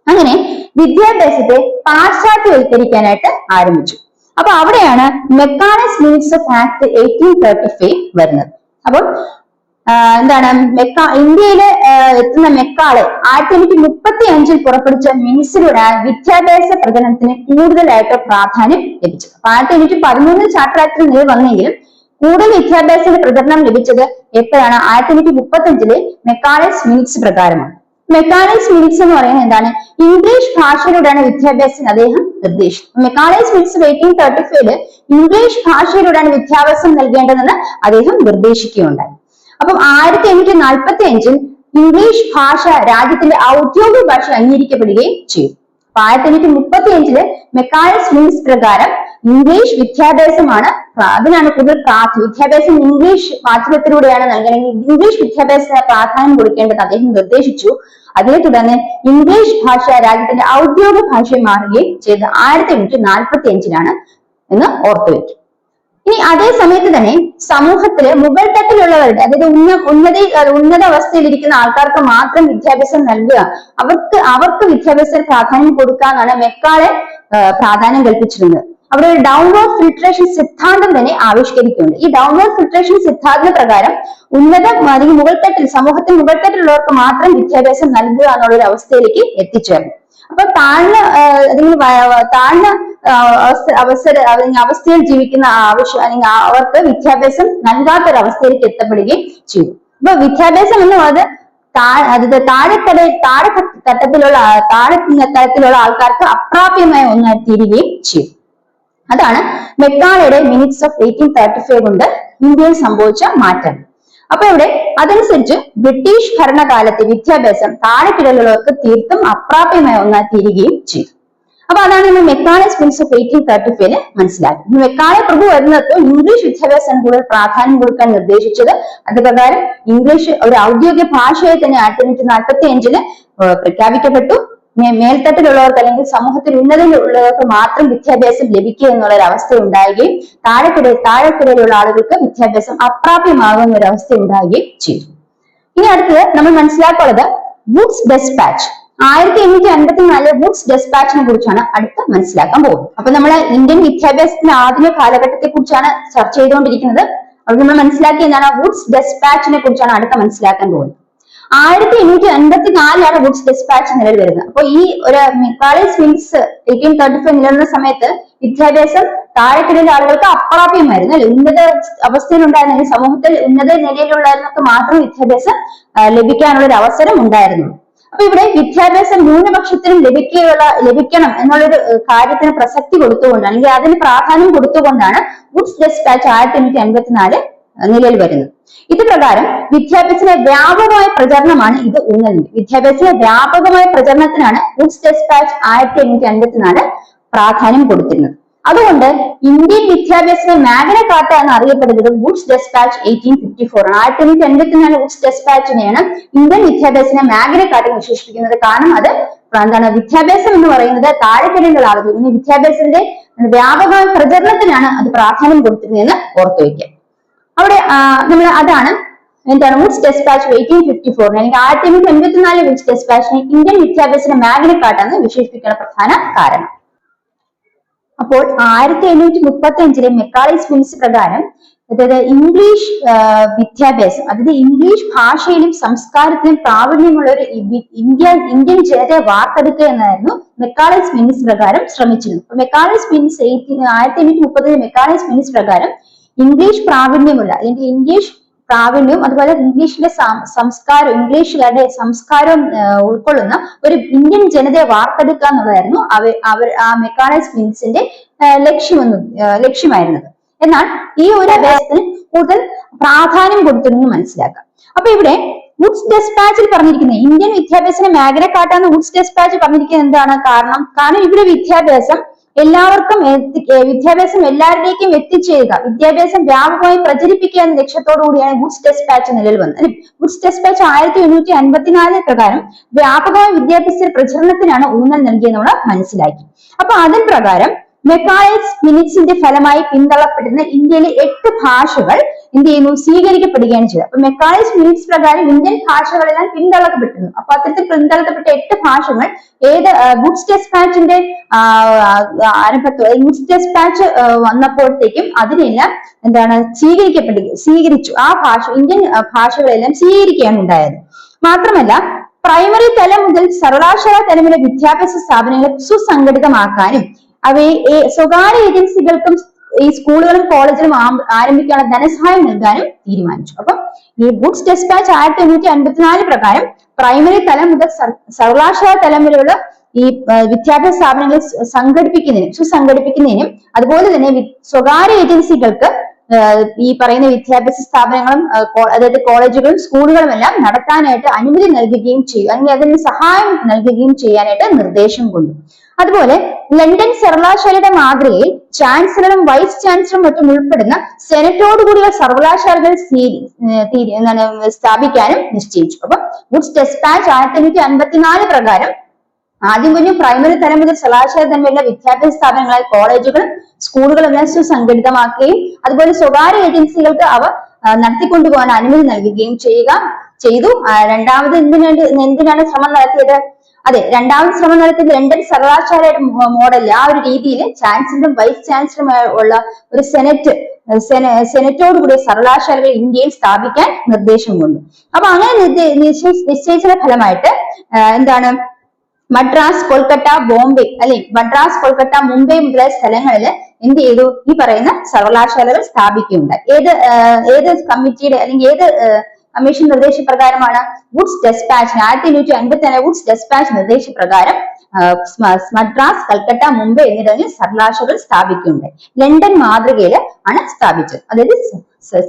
അങ്ങനെ വിദ്യാഭ്യാസത്തെ പാശ്ചാത്യവൽക്കരിക്കാനായിട്ട് ആരംഭിച്ചു. അപ്പൊ അവിടെയാണ് Macaulay's minutes of act eighteen thirty five വരുന്നത് അപ്പൊ എന്താണ് മെക്ക ഇന്ത്യയിലെ എത്തുന്ന മെക്കാളെ ആയിരത്തി എണ്ണൂറ്റി മുപ്പത്തി അഞ്ചിൽ പുറപ്പെടുവിച്ച മിനിസിലൂടെയാണ് വിദ്യാഭ്യാസ പ്രചരണത്തിന് കൂടുതലായിട്ട് പ്രാധാന്യം ലഭിച്ചത്. അപ്പൊ ആയിരത്തി എണ്ണൂറ്റി പതിമൂന്നിൽ ചാർട്ടർ ആക്ടിൽ നിലവിൽ വന്നെങ്കിലും കൂടുതൽ വിദ്യാഭ്യാസത്തിന് പ്രചരണം ലഭിച്ചത് എപ്പോഴാണ്? ആയിരത്തി തൊള്ളായിരത്തി മുപ്പത്തി അഞ്ചിലെ മെക്കാനിക്സ് മിനിറ്റ്സ് പ്രകാരമാണ്. മെക്കാനിക്സ് മിനിറ്റ്സ് എന്ന് പറയുന്നത് എന്താണ്? ഇംഗ്ലീഷ് ഭാഷയിലൂടെയാണ് വിദ്യാഭ്യാസത്തിന് അദ്ദേഹം നിർദ്ദേശിച്ചത്. മെക്കാനിക്സ് മിനിറ്റ്സ് എയ്റ്റീൻ തേർട്ടി ഫൈവിൽ ഇംഗ്ലീഷ് ഭാഷയിലൂടെയാണ് വിദ്യാഭ്യാസം നൽകേണ്ടതെന്ന് അദ്ദേഹം നിർദ്ദേശിക്കുകയുണ്ടായി. അപ്പം ആയിരത്തി എണ്ണൂറ്റി നാൽപ്പത്തി അഞ്ചിൽ ഇംഗ്ലീഷ് ഭാഷ രാജ്യത്തിന്റെ ഔദ്യോഗിക ഭാഷ അംഗീകരിക്കപ്പെടുകയും ചെയ്തു. അപ്പൊ ആയിരത്തി എണ്ണൂറ്റി മുപ്പത്തി അഞ്ചിൽ മെക്കാനിക്സ് മിനിറ്റ്സ് പ്രകാരം ഇംഗ്ലീഷ് വിദ്യാഭ്യാസമാണ് അതിനാണ് കൂടുതൽ വിദ്യാഭ്യാസം ഇംഗ്ലീഷ് പാഠ്യത്തിലൂടെയാണ് നൽകണമെങ്കിൽ ഇംഗ്ലീഷ് വിദ്യാഭ്യാസത്തിന് പ്രാധാന്യം കൊടുക്കേണ്ടത് അദ്ദേഹം നിർദ്ദേശിച്ചു. അതിനെ തുടർന്ന് ഇംഗ്ലീഷ് ഭാഷ രാജ്യത്തിന്റെ ഔദ്യോഗിക ഭാഷയായി മാറുകയും ചെയ്തത് ആയിരത്തി എണ്ണൂറ്റി നാൽപ്പത്തി അഞ്ചിലാണ് എന്ന് ഓർത്തുവെക്കും ഇനി അതേ സമയത്ത് തന്നെ സമൂഹത്തിലെ മുകൾ തട്ടിലുള്ളവരുടെ അതായത് ഉന്ന ഉന്നത ഉന്നത അവസ്ഥയിലിരിക്കുന്ന ആൾക്കാർക്ക് മാത്രം വിദ്യാഭ്യാസം നൽകുക. അവർക്ക് അവർക്ക് വിദ്യാഭ്യാസത്തിന് പ്രാധാന്യം കൊടുക്കുക എന്നാണ് മെക്കാളെ പ്രാധാന്യം കൽപ്പിച്ചിരുന്നത്. അവിടെ ഒരു ഡൗൺവേർഡ് ഫിൽട്രേഷൻ സിദ്ധാന്തം തന്നെ ആവിഷ്കരിക്കുന്നുണ്ട്. ഈ ഡൗൺവേർഡ് ഫിൽട്രേഷൻ സിദ്ധാന്ത പ്രകാരം ഉന്നത അല്ലെങ്കിൽ മുകൾത്തട്ടിൽ സമൂഹത്തിൽ മുകൾത്തട്ടിലുള്ളവർക്ക് മാത്രം വിദ്യാഭ്യാസം നൽകുക എന്നുള്ള ഒരു അവസ്ഥയിലേക്ക് എത്തിച്ചേർന്നു. അപ്പൊ താഴ്ന്ന അല്ലെങ്കിൽ താഴ്ന്ന അവസര അല്ലെങ്കിൽ അവസ്ഥയിൽ ജീവിക്കുന്ന ആവശ്യം അല്ലെങ്കിൽ അവർക്ക് വിദ്യാഭ്യാസം നൽകാത്ത ഒരു അവസ്ഥയിലേക്ക് എത്തപ്പെടുകയും ചെയ്തു. അപ്പൊ വിദ്യാഭ്യാസം എന്ന് പറയുന്നത് അതായത് താഴെത്തട താഴെ തട്ടത്തിലുള്ള താഴെ തലത്തിലുള്ള ആൾക്കാർക്ക് അപ്രാപ്യമായ ഒന്നായി തീരുകയും ചെയ്തു. അതാണ് മെക്കാളയുടെ minutes of eighteen thirty five കൊണ്ട് ഇന്ത്യയിൽ സംഭവിച്ച മാറ്റം. അപ്പൊ ഇവിടെ അതനുസരിച്ച് ബ്രിട്ടീഷ് ഭരണകാലത്തെ വിദ്യാഭ്യാസം താഴെക്കിടലുകൾക്ക് തീർത്തും അപ്രാപ്യമായ ഒന്നായി തീരുകയും ചെയ്തു. അപ്പൊ അതാണ് നമ്മൾ മെക്കാളെ പ്രിൻസ് ഓഫ് എയ്റ്റീൻ തേർട്ടി ഫൈവിൽ മനസ്സിലാക്കി മെക്കാളെ പ്രഭു വരുന്നത് ഇംഗ്ലീഷ് വിദ്യാഭ്യാസം കൂടുതൽ പ്രാധാന്യം കൊടുക്കാൻ നിർദ്ദേശിച്ചത് അത് പ്രകാരം ഇംഗ്ലീഷ് ഒരു ഔദ്യോഗിക ഭാഷയായി തന്നെ ആയിരത്തി എണ്ണൂറ്റി നാൽപ്പത്തി അഞ്ചിൽ പ്രഖ്യാപിക്കപ്പെട്ടു. മേൽത്തട്ടിലുള്ളവർക്ക് അല്ലെങ്കിൽ സമൂഹത്തിൽ ഉന്നതയിലുള്ളവർക്ക് മാത്രം വിദ്യാഭ്യാസം ലഭിക്കുക എന്നുള്ള ഒരു അവസ്ഥ ഉണ്ടാകുകയും താഴെക്കിട താഴെക്കിടയിലുള്ള ആളുകൾക്ക് വിദ്യാഭ്യാസം അപ്രാപ്യമാകുന്ന ഒരു അവസ്ഥ ഉണ്ടാകുകയും ചെയ്തു. ഇനി അടുത്തത് നമ്മൾ മനസ്സിലാക്കുള്ളത് വുഡ്സ് ഡെസ്പാച്ച് ആയിരത്തി എണ്ണൂറ്റി അൻപത്തി നാലിലെ വുഡ്സ് ഡെസ്പാച്ചിനെ കുറിച്ചാണ് അടുത്ത് മനസ്സിലാക്കാൻ പോകുന്നത്. അപ്പൊ നമ്മൾ ഇന്ത്യൻ വിദ്യാഭ്യാസത്തിന്റെ ആധുനിക കാലഘട്ടത്തെ കുറിച്ചാണ് ചർച്ച ചെയ്തുകൊണ്ടിരിക്കുന്നത്. അവിടെ നമ്മൾ മനസ്സിലാക്കിയ എന്താണ് വുഡ്സ് ഡെസ്പാച്ചിനെ കുറിച്ചാണ് അടുത്ത് മനസ്സിലാക്കാൻ പോകുന്നത്. ആയിരത്തി എണ്ണൂറ്റി അൻപത്തി നാലിലാണ് വുഡ്സ് ഡിസ്പാച്ച് നിലവിൽ വരുന്നത്. അപ്പൊ ഈ ഒരു മിക്കാളിസ് സ്വിങ്സ് എയ്റ്റീൻ തേർട്ടി ഫൈവ് നിലനിന്ന സമയത്ത് വിദ്യാഭ്യാസം താഴെക്കിടയിലെ ആളുകൾക്ക് അപ്രാപ്യമായിരുന്നു അല്ലെ? ഉന്നത അവസ്ഥയിലുണ്ടായിരുന്ന അല്ലെങ്കിൽ സമൂഹത്തിൽ ഉന്നത നിലയിലുള്ളവർക്ക് മാത്രം വിദ്യാഭ്യാസം ലഭിക്കാനുള്ള ഒരു അവസരം ഉണ്ടായിരുന്നു. അപ്പൊ ഇവിടെ വിദ്യാഭ്യാസം ന്യൂനപക്ഷത്തിനും ലഭിക്കുകയുള്ള ലഭിക്കണം എന്നുള്ളൊരു കാര്യത്തിന് പ്രസക്തി കൊടുത്തുകൊണ്ടാണ് അല്ലെങ്കിൽ അതിന് പ്രാധാന്യം കൊടുത്തുകൊണ്ടാണ് വുഡ്സ് ഡെസ്പാച്ച് ആയിരത്തി എണ്ണൂറ്റി അൻപത്തിനാല് നിലയിൽ വരുന്നത്. ഇത് പ്രകാരം വിദ്യാഭ്യാസത്തിലെ വ്യാപകമായ പ്രചരണമാണ് ഇത് ഊന്നുന്നത് വിദ്യാഭ്യാസത്തിലെ വ്യാപകമായ പ്രചരണത്തിനാണ് ഗുഡ്സ് ഡെസ്പാച്ച് ആയിരത്തി എണ്ണൂറ്റി അൻപത്തിനാല് പ്രാധാന്യം കൊടുത്തിരുന്നത്. അതുകൊണ്ട് ഇന്ത്യൻ വിദ്യാഭ്യാസത്തിലെ മാഗ്ന കാർട്ട എന്ന് അറിയപ്പെടുന്നത് Wood's despatch eighteen fifty four ആണ്. ആയിരത്തി എണ്ണൂറ്റി എൺപത്തിനാല് വുഡ്സ് ഡെസ്പാച്ചിനെയാണ് ഇന്ത്യൻ വിദ്യാഭ്യാസത്തിനെ മാഗ്ന കാർട്ട വിശേഷിപ്പിക്കുന്നത്. കാരണം അത് എന്താണ് വിദ്യാഭ്യാസം എന്ന് പറയുന്നത് താഴെക്കിടയിലുള്ള ആളുകൾ ഇനി വിദ്യാഭ്യാസത്തിന്റെ വ്യാപകമായ പ്രചരണത്തിനാണ് അത് പ്രാധാന്യം കൊടുത്തിരുന്നതെന്ന് ഓർത്തു വയ്ക്കുക. അവിടെ നമ്മൾ അതാണ് എന്താണ് വുഡ്സ് ഡെസ്പാച്ച് എയ്റ്റീൻ ഫിഫ്റ്റി ഫോറിന് അല്ലെങ്കിൽ ആയിരത്തി എണ്ണൂറ്റി എൺപത്തിനാല് വുഡ്സ് ഡെസ്പാച്ചിനെ ഇന്ത്യൻ വിദ്യാഭ്യാസത്തിന്റെ മാഗ്ന കാർട്ട എന്ന് വിശേഷിപ്പിക്കുന്ന പ്രധാന കാരണം. അപ്പോൾ ആയിരത്തി എണ്ണൂറ്റി മുപ്പത്തി അഞ്ചിലെ മെക്കാളിസ് ബിൽസ് പ്രകാരം അതായത് ഇംഗ്ലീഷ് വിദ്യാഭ്യാസം അതായത് ഇംഗ്ലീഷ് ഭാഷയിലും സംസ്കാരത്തിലും പ്രാവീണ്യമുള്ള ഒരു ഇന്ത്യ ഇന്ത്യൻ ജനതയെ വാർത്തെടുക്കുക എന്നായിരുന്നു മെക്കാളിസ് മിനിസ് പ്രകാരം ശ്രമിച്ചിരുന്നത്. അപ്പൊ മെക്കാളിസ് മിനിസ് ആയിരത്തി എണ്ണൂറ്റി മുപ്പതിലെ മെക്കാളിസ് മിനിസ് പ്രകാരം ഇംഗ്ലീഷ് പ്രാവീണ്യമുള്ള അല്ലെങ്കിൽ ഇംഗ്ലീഷ് പ്രാവീണ്യവും അതുപോലെ ഇംഗ്ലീഷിലെ സംസ്കാരം ഇംഗ്ലീഷുകാരുടെ സംസ്കാരം ഉൾക്കൊള്ളുന്ന ഒരു ഇന്ത്യൻ ജനതയെ വാർത്തെടുക്കുക എന്നുള്ളതായിരുന്നു അവ അവർ ആ മെക്കാനൈസ് മിൻസിന്റെ ലക്ഷ്യമെന്ന് ലക്ഷ്യമായിരുന്നത്. എന്നാൽ ഈ ഒരു അഭ്യാസത്തിന് കൂടുതൽ പ്രാധാന്യം കൊടുത്തിരുന്നു മനസ്സിലാക്കാം അപ്പൊ ഇവിടെ വുഡ്സ് ഡെസ്പാച്ചിൽ പറഞ്ഞിരിക്കുന്ന ഇന്ത്യൻ വിദ്യാഭ്യാസ മേഖല കാട്ടാന്ന് വുഡ്സ് ഡെസ്പാച്ച് പറഞ്ഞിരിക്കുന്നത് എന്താണ് കാരണം? കാരണം ഇവിടെ വിദ്യാഭ്യാസം എല്ലാവർക്കും വിദ്യാഭ്യാസം എല്ലാവരിലേക്കും എത്തിച്ചേരുക. വിദ്യാഭ്യാസം വ്യാപകമായി പ്രചരിപ്പിക്കുക എന്ന ലക്ഷ്യത്തോടു കൂടിയാണ് ഗുഡ്സ് ഡെസ്പാച്ച് നിലവിൽ വന്നത് ഗുഡ്സ് ഡെസ്പാച്ച് ആയിരത്തി എണ്ണൂറ്റി അൻപത്തിനാല് പ്രകാരം വ്യാപകമായ വിദ്യാഭ്യാസ പ്രചരണത്തിനാണ് ഊന്നൽ നൽകിയത് നമ്മൾ മനസ്സിലാക്കി. അപ്പൊ അതിൻ പ്രകാരം മെക്കാളേസ് മിനിറ്റ്സിന്റെ ഫലമായി പിന്തള്ളപ്പെടുന്ന ഇന്ത്യയിലെ എട്ട് ഭാഷകൾ എന്ത് ചെയ്യുന്നു? സ്വീകരിക്കപ്പെടുകയാണ് ചെയ്തത്. അപ്പൊ മെക്കാളേസ് മിനിറ്റ്സ് പ്രകാരം ഇന്ത്യൻ ഭാഷകളെല്ലാം പിന്തള്ളപ്പെട്ടിരുന്നു അപ്പൊ അത്തരത്തിൽ പിന്തള്ളപ്പെട്ട എട്ട് ഭാഷകൾ ഏത് ഗുഡ്സ് ഡെസ്പാച്ചിന്റെ ആരംഭത്തോ ഗുഡ്സ് ഡെസ്പാച്ച് വന്നപ്പോഴത്തേക്കും അതിനെല്ലാം എന്താണ് സ്വീകരിക്കപ്പെടുക സ്വീകരിച്ചു. ആ ഭാഷ ഇന്ത്യൻ ഭാഷകളെല്ലാം സ്വീകരിക്കുകയാണ് ഉണ്ടായത്. മാത്രമല്ല പ്രൈമറി തലം മുതൽ സർവകലാശാല തലം വരെ വിദ്യാഭ്യാസ സ്ഥാപനങ്ങളെ സുസംഘടിതമാക്കാനും അവയെ സ്വകാര്യ ഏജൻസികൾക്കും ഈ സ്കൂളുകളും കോളേജിലും ആരംഭിക്കാനുള്ള ധനസഹായം നൽകാനും തീരുമാനിച്ചു. അപ്പം ഈ ഗുഡ്സ് ഡെസ്പാച്ച് ആയിരത്തി എണ്ണൂറ്റി അൻപത്തിനാല് പ്രകാരം പ്രൈമറി തലം മുതൽ സർ- സർവകലാശാല തലം വരെയുള്ള ഈ വിദ്യാഭ്യാസ സ്ഥാപനങ്ങൾ സംഘടിപ്പിക്കുന്നതിനും സുസംഘടിപ്പിക്കുന്നതിനും അതുപോലെ തന്നെ സ്വകാര്യ ഏജൻസികൾക്ക് ഈ പറയുന്ന വിദ്യാഭ്യാസ സ്ഥാപനങ്ങളും അതായത് കോളേജുകളും സ്കൂളുകളും എല്ലാം നടത്താനായിട്ട് അനുമതി നൽകുകയും ചെയ്യും. അല്ലെങ്കിൽ അതിന് സഹായം നൽകുകയും ചെയ്യാനായിട്ട് നിർദ്ദേശം കൊണ്ടു. അതുപോലെ ലണ്ടൻ സർവകലാശാലയുടെ മാതൃകയിൽ ചാൻസലറും വൈസ് ചാൻസലറും മറ്റും ഉൾപ്പെടുന്ന സെനറ്റോടുകൂടിയ സർവകലാശാലകൾ സ്വീ- എന്താണ് സ്ഥാപിക്കാനും നിശ്ചയിച്ചു. അപ്പൊ ഗുഡ്സ് ഡെസ്പാച്ച് ആയിരത്തി എണ്ണൂറ്റി അൻപത്തിനാല് പ്രകാരം ആദ്യം കുഞ്ഞു പ്രൈമറി തലം മുതൽ സർവകലാശാല തമ്മിലുള്ള വിദ്യാഭ്യാസ സ്ഥാപനങ്ങളായ കോളേജുകളും സ്കൂളുകളും എല്ലാം സംഘടിതമാക്കുകയും അതുപോലെ സ്വകാര്യ ഏജൻസികൾക്ക് അവ നടത്തിക്കൊണ്ടുപോകാൻ അനുമതി നൽകുകയും ചെയ്യുക ചെയ്തു. രണ്ടാമത് എന്തിനാണ് എന്തിനാണ് ശ്രമം നടത്തിയത്? അതെ രണ്ടാമത് ശ്രമം നടത്തിയത് ലണ്ടൻ സർവകലാശാലയുടെ മോഡലിൽ ആ ഒരു രീതിയിൽ ചാൻസലറും വൈസ് ചാൻസലറും ഉള്ള ഒരു സെനറ്റ് സെന- സെനറ്റോട് കൂടിയ സർവകലാശാലകൾ ഇന്ത്യയിൽ സ്ഥാപിക്കാൻ നിർദ്ദേശം കൊണ്ടു. അപ്പൊ അങ്ങനെ നിശ്ചയിച്ച ഫലമായിട്ട് എന്താണ് മദ്രാസ് കൊൽക്കത്ത ബോംബെ അല്ലെ? മദ്രാസ് കൊൽക്കത്ത മുംബൈ മുതലായ സ്ഥലങ്ങളിൽ എന്ത് ചെയ്തു? ഈ പറയുന്ന സർവകലാശാലകൾ സ്ഥാപിക്കുകയുണ്ടായി. ഏത് ഏത് കമ്മിറ്റിയുടെ അല്ലെങ്കിൽ ഏത് കമ്മീഷൻ നിർദ്ദേശപ്രകാരമാണ് വുഡ്സ് ഡെസ്പാച്ച് ആയിരത്തി എണ്ണൂറ്റി അൻപത്തി ഏഴ് വുഡ്സ് ഡെസ്പാച്ച് നിർദ്ദേശപ്രകാരം മദ്രാസ് കൽക്കട്ട മുംബൈ എന്നിടങ്ങളിൽ സർവകലാശാലകൾ സ്ഥാപിക്കുന്നുണ്ട് ലണ്ടൻ മാതൃകയിൽ ആണ് സ്ഥാപിച്ചത്. അതായത്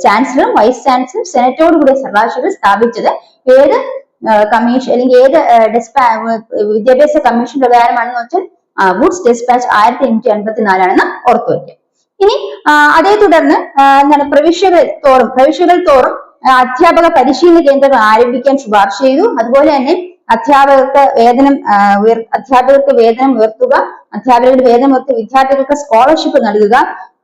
ചാൻസലറും വൈസ് ചാൻസലറും സെനറ്റോട് കൂടിയ സർവകലാശാലകൾ സ്ഥാപിച്ചത് ഏത് കമ്മീഷൻ അല്ലെങ്കിൽ ഏത് ഡിസ്പാ വിദ്യാഭ്യാസ കമ്മീഷൻ പ്രകാരമാണെന്ന് വെച്ചാൽ വുഡ്സ് ഡിസ്പാച്ച് ആയിരത്തി എണ്ണൂറ്റി അൻപത്തിനാലാണെന്ന് ഓർത്തു വയ്ക്കുക ഇനി അതേ തുടർന്ന് എന്താണ് പ്രവിശ്യകൾ തോറും പ്രവിശ്യകൾ തോറും അധ്യാപക പരിശീലന കേന്ദ്രങ്ങൾ ആരംഭിക്കാൻ ശുപാർശ ചെയ്തു. അതുപോലെ തന്നെ അധ്യാപകർക്ക് വേതനം അധ്യാപകർക്ക് വേതനം ഉയർത്തുക അധ്യാപകരുടെ വേതനം ഉയർത്തി വിദ്യാർത്ഥികൾക്ക് സ്കോളർഷിപ്പ് നൽകുക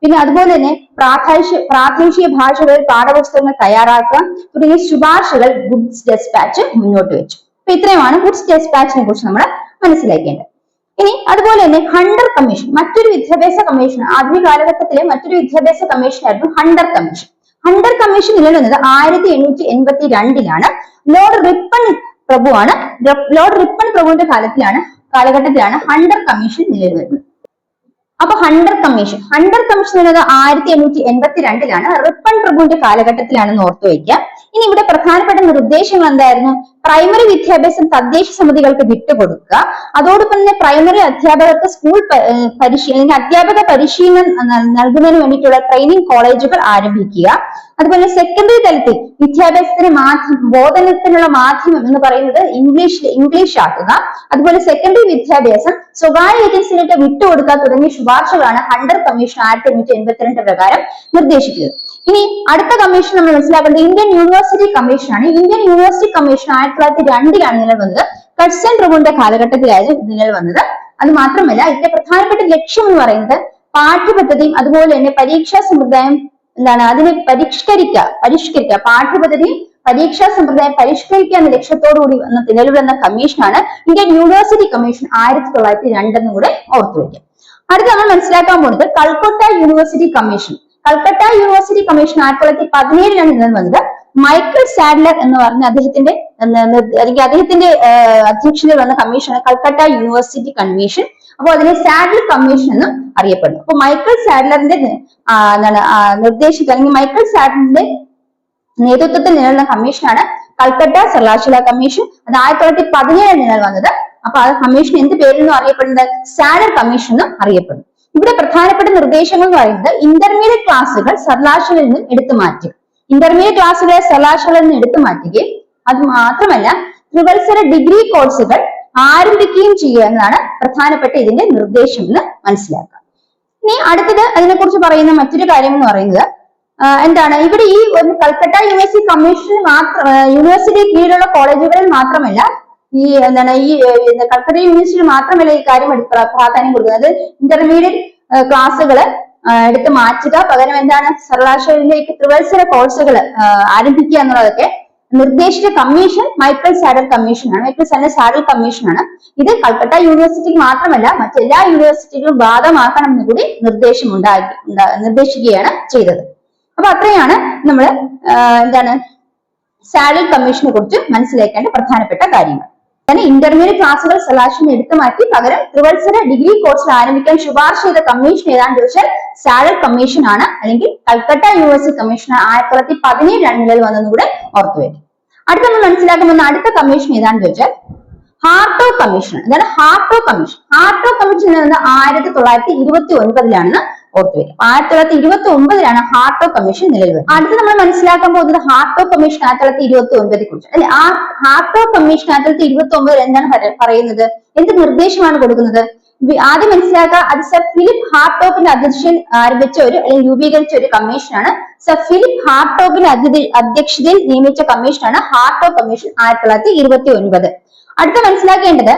പിന്നെ അതുപോലെ തന്നെ പ്രാദേശിക പ്രാദേശിക ഭാഷകളിൽ പാഠപുസ്തകങ്ങൾ തയ്യാറാക്കുക. തുടങ്ങിയ ശുപാർശകൾ ഗുഡ്സ് ഡെസ്പാച്ച് മുന്നോട്ട് വെച്ചു. അപ്പൊ ഇത്രയുമാണ് ഗുഡ്സ് ഡെസ്പാച്ചിനെ കുറിച്ച് നമ്മൾ മനസ്സിലാക്കേണ്ടത്. ഇനി അതുപോലെ തന്നെ ഹണ്ടർ കമ്മീഷൻ. മറ്റൊരു വിദ്യാഭ്യാസ കമ്മീഷൻ ആധുനിക കാലഘട്ടത്തിലെ മറ്റൊരു വിദ്യാഭ്യാസ കമ്മീഷൻ ആയിരുന്നു ഹണ്ടർ കമ്മീഷൻ. ഹണ്ടർ കമ്മീഷൻ നിലനിന്നത് ആയിരത്തി എണ്ണൂറ്റി എൺപത്തി രണ്ടിലാണ് ലോർഡ് റിപ്പൺ പ്രഭുവാണ് ലോർഡ് റിപ്പൺ പ്രഭുവിന്റെ കാലത്തിലാണ് കാലഘട്ടത്തിലാണ് ഹണ്ടർ കമ്മീഷൻ നിലവിൽ വരുന്നത്. അപ്പൊ ഹണ്ടർ കമ്മീഷൻ. ഹണ്ടർ കമ്മീഷൻ എന്നത് ആയിരത്തി എണ്ണൂറ്റി എൺപത്തി രണ്ടിലാണ് റിപ്പൺ പ്രഭുവിന്റെ കാലഘട്ടത്തിലാണെന്ന് ഓർത്തു വയ്ക്കുക. ഇനി ഇവിടെ പ്രധാനപ്പെട്ട നിർദ്ദേശങ്ങൾ എന്തായിരുന്നു? പ്രൈമറി വിദ്യാഭ്യാസം തദ്ദേശ സമിതികൾക്ക് വിട്ടുകൊടുക്കുക. അതോടൊപ്പം തന്നെ പ്രൈമറി അധ്യാപകർക്ക് സ്കൂൾ പരിശീലനം അധ്യാപക പരിശീലനം നൽകുന്നതിന് വേണ്ടിയിട്ടുള്ള ട്രെയിനിങ് കോളേജുകൾ ആരംഭിക്കുക. അതുപോലെ സെക്കൻഡറി തലത്തിൽ വിദ്യാഭ്യാസത്തിന് മാധ്യമ ബോധനത്തിനുള്ള മാധ്യമം എന്ന് പറയുന്നത് ഇംഗ്ലീഷ് ഇംഗ്ലീഷ് ആക്കുക. അതുപോലെ സെക്കൻഡറി വിദ്യാഭ്യാസം സ്വകാര്യ ഏജൻസിയിലേക്ക് വിട്ടുകൊടുക്കുക തുടങ്ങിയ ശുപാർശകളാണ് ഹണ്ടർ കമ്മീഷൻ ആയിരത്തി എണ്ണൂറ്റി എൺപത്തിരണ്ട് പ്രകാരം നിർദ്ദേശിക്കുന്നത്. ഇനി അടുത്ത കമ്മീഷൻ നമ്മൾ മനസ്സിലാക്കേണ്ടത് ഇന്ത്യൻ യൂണിവേഴ്സിറ്റി കമ്മീഷനാണ് ഇന്ത്യൻ യൂണിവേഴ്സിറ്റി കമ്മീഷൻ ആയിരത്തി തൊള്ളായിരത്തി രണ്ടിലാണ് നിലവിൽ വന്നത്. കഴ്സൺ പ്രഭുവിന്റെ കാലഘട്ടത്തിലായിരുന്നു ഇത് നിലവിൽ വന്നത്. അത് മാത്രമല്ല ഇതിന്റെ പ്രധാനപ്പെട്ട ലക്ഷ്യം എന്ന് പറയുന്നത് പാഠ്യപദ്ധതിയും അതുപോലെ തന്നെ പരീക്ഷാ സമ്പ്രദായം എന്താണ് അതിനെ പരിഷ്കരിക്കുക പരിഷ്കരിക്കുക പാഠ്യപദ്ധതി പരീക്ഷാ സമ്പ്രദായം പരിഷ്കരിക്കുക എന്ന ലക്ഷ്യത്തോടു കൂടി വന്ന നിലവിൽ വന്ന കമ്മീഷനാണ് ഇന്ത്യൻ യൂണിവേഴ്സിറ്റി കമ്മീഷൻ ആയിരത്തി തൊള്ളായിരത്തി രണ്ടെന്നും കൂടെ ഓർത്തു അടുത്ത നമ്മൾ മനസ്സിലാക്കാൻ പോകുന്നത് Calcutta university commission. Calcutta university commission ആയിരത്തി തൊള്ളായിരത്തി പതിനേഴിലാണ് നിലവിൽ വന്നത്. മൈക്കിൾ സാഡ്ലർ എന്ന് പറഞ്ഞ അദ്ദേഹത്തിന്റെ അല്ലെങ്കിൽ അദ്ദേഹത്തിന്റെ അധ്യക്ഷതയിൽ വന്ന കമ്മീഷനാണ് കൽക്കട്ട യൂണിവേഴ്സിറ്റി കൺവീഷൻ അപ്പോൾ അതിനെ സാഡ്ലർ കമ്മീഷൻ എന്നും അറിയപ്പെടുന്നു. അപ്പൊ മൈക്കിൾ സാഡ്ലറിന്റെ എന്താണ് നിർദ്ദേശിച്ച അല്ലെങ്കിൽ മൈക്കിൾ സാഡ്ലറിന്റെ നേതൃത്വത്തിൽ നിലനിന്ന കമ്മീഷനാണ് കൽക്കട്ട സർവകലാശാല കമ്മീഷൻ അത് ആയിരത്തി തൊള്ളായിരത്തി പതിനേഴ് നിലവിൽ വന്നത് അപ്പൊ ആ കമ്മീഷൻ എന്ത് പേരിലും അറിയപ്പെടുന്നത്? സാഡർ കമ്മീഷൻ എന്നും അറിയപ്പെടുന്നു. ഇവിടെ പ്രധാനപ്പെട്ട നിർദ്ദേശങ്ങൾ എന്ന് പറയുന്നത് ഇന്റർമീഡിയറ്റ് ക്ലാസ്സുകൾ സർവകലാശാലയിൽ നിന്നും എടുത്തു മാറ്റി. ഇന്റർമീഡിയറ്റ് ക്ലാസ്സുകളെ സലാശകളിൽ നിന്ന് എടുത്തു മാറ്റുകയും അത് മാത്രമല്ല ത്രിവത്സര ഡിഗ്രി കോഴ്സുകൾ ആരംഭിക്കുകയും ചെയ്യുക എന്നതാണ് പ്രധാനപ്പെട്ട ഇതിന്റെ നിർദ്ദേശം എന്ന് മനസ്സിലാക്കുക. ഇനി അടുത്തത് അതിനെക്കുറിച്ച് പറയുന്ന മറ്റൊരു കാര്യം എന്ന് പറയുന്നത് എന്താണ്? ഇവിടെ ഈ കൽക്കട്ട യൂണിവേഴ്സിറ്റി കമ്മീഷനിൽ മാത്രം യൂണിവേഴ്സിറ്റി കീഴിലുള്ള കോളേജുകളിൽ മാത്രമല്ല ഈ എന്താണ് ഈ കൽക്കട്ട യൂണിവേഴ്സിറ്റി മാത്രമല്ല ഈ കാര്യം പ്രാധാന്യം കൊടുക്കുന്നത്. ഇന്റർമീഡിയറ്റ് ക്ലാസ്സുകൾ എടുത്ത് മാറ്റുക. പകരം എന്താണ് സർവകലാശാലയിലേക്ക് ത്രിവത്സര കോഴ്സുകൾ ആരംഭിക്കുക എന്നുള്ളതൊക്കെ നിർദ്ദേശിച്ച കമ്മീഷൻ മൈക്കിൾ സാഡൽ കമ്മീഷനാണ് മൈക്കൽ സാഡൽ സാഡൽ കമ്മീഷനാണ് ഇത് കൽക്കട്ട യൂണിവേഴ്സിറ്റിക്ക് മാത്രമല്ല മറ്റെല്ലാ യൂണിവേഴ്സിറ്റികളും ബാധമാക്കണം എന്ന് കൂടി നിർദ്ദേശം ഉണ്ടാക്കി ഉണ്ടാ- നിർദ്ദേശിക്കുകയാണ് ചെയ്തത്. അപ്പൊ അത്രയാണ് നമ്മൾ എന്താണ് സാഡൽ കമ്മീഷനെ കുറിച്ച് മനസ്സിലാക്കേണ്ട പ്രധാനപ്പെട്ട കാര്യങ്ങൾ. തന്നെ ഇന്റർമീഡിയറ്റ് ക്ലാസുകൾ സലാഷൻ എടുത്തു മാറ്റി പകരം ത്രിവത്സര ഡിഗ്രി കോഴ്സിൽ ആരംഭിക്കാൻ ശുപാർശ ചെയ്ത കമ്മീഷൻ ഏതാണ്ട് ചോദിച്ചാൽ സാലറി കമ്മീഷൻ ആണ്. അല്ലെങ്കിൽ കൽക്കട്ട യൂണിവേഴ്സിറ്റി കമ്മീഷൻ ആയിരത്തി തൊള്ളായിരത്തി പതിനേഴ് രണ്ടിൽ വന്നതും കൂടെ ഓർത്തുവരും അടുത്ത നമ്മൾ മനസ്സിലാക്കുമെന്ന അടുത്ത കമ്മീഷൻ ഏതാണ്ട് ചോദിച്ചാൽ ഹാർട്ടോ കമ്മീഷൻ അതായത് ഹാർട്ടോ കമ്മീഷൻ ഹാർട്ടോ കമ്മീഷൻ എന്നത് ആയിരത്തി തൊള്ളായിരത്തി ഇരുപത്തി ഒൻപതിലാണെന്ന് ഓർത്തുവയ്ക്കും ആയിരത്തി തൊള്ളായിരത്തി ഇരുപത്തി ഒമ്പതിലാണ് ഹാർട്ടോ കമ്മീഷൻ നിലവിൽ അടുത്ത് നമ്മൾ മനസ്സിലാക്കാൻ പോകുന്നത് ഹാർട്ടോ കമ്മീഷൻ ആയിരത്തി തൊള്ളായിരത്തി ഇരുപത്തി ഒൻപതിനെ കുറിച്ച്. അല്ലെ? ആ ഹാർട്ടോ കമ്മീഷൻ ആയിരത്തി തൊള്ളായിരത്തി ഇരുപത്തി ഒമ്പതിൽ എന്താണ് പറയുന്നത്? എന്ത് നിർദ്ദേശമാണ് കൊടുക്കുന്നത്? ആദ്യം മനസ്സിലാക്കുക അത് സർ ഫിലിപ്പ് ഹാർട്ടോപ്പിന്റെ അധ്യക്ഷൻ ആരംഭിച്ച ഒരു അല്ലെങ്കിൽ രൂപീകരിച്ച ഒരു കമ്മീഷനാണ്. സർ ഫിലിപ്പ് ഹാർട്ടോപ്പിന്റെ അധ്യക്ഷതയിൽ നിയമിച്ച കമ്മീഷനാണ് ഹാർട്ടോ കമ്മീഷൻ ആയിരത്തി തൊള്ളായിരത്തി ഇരുപത്തി ഒൻപത് അടുത്ത മനസ്സിലാക്കേണ്ടത്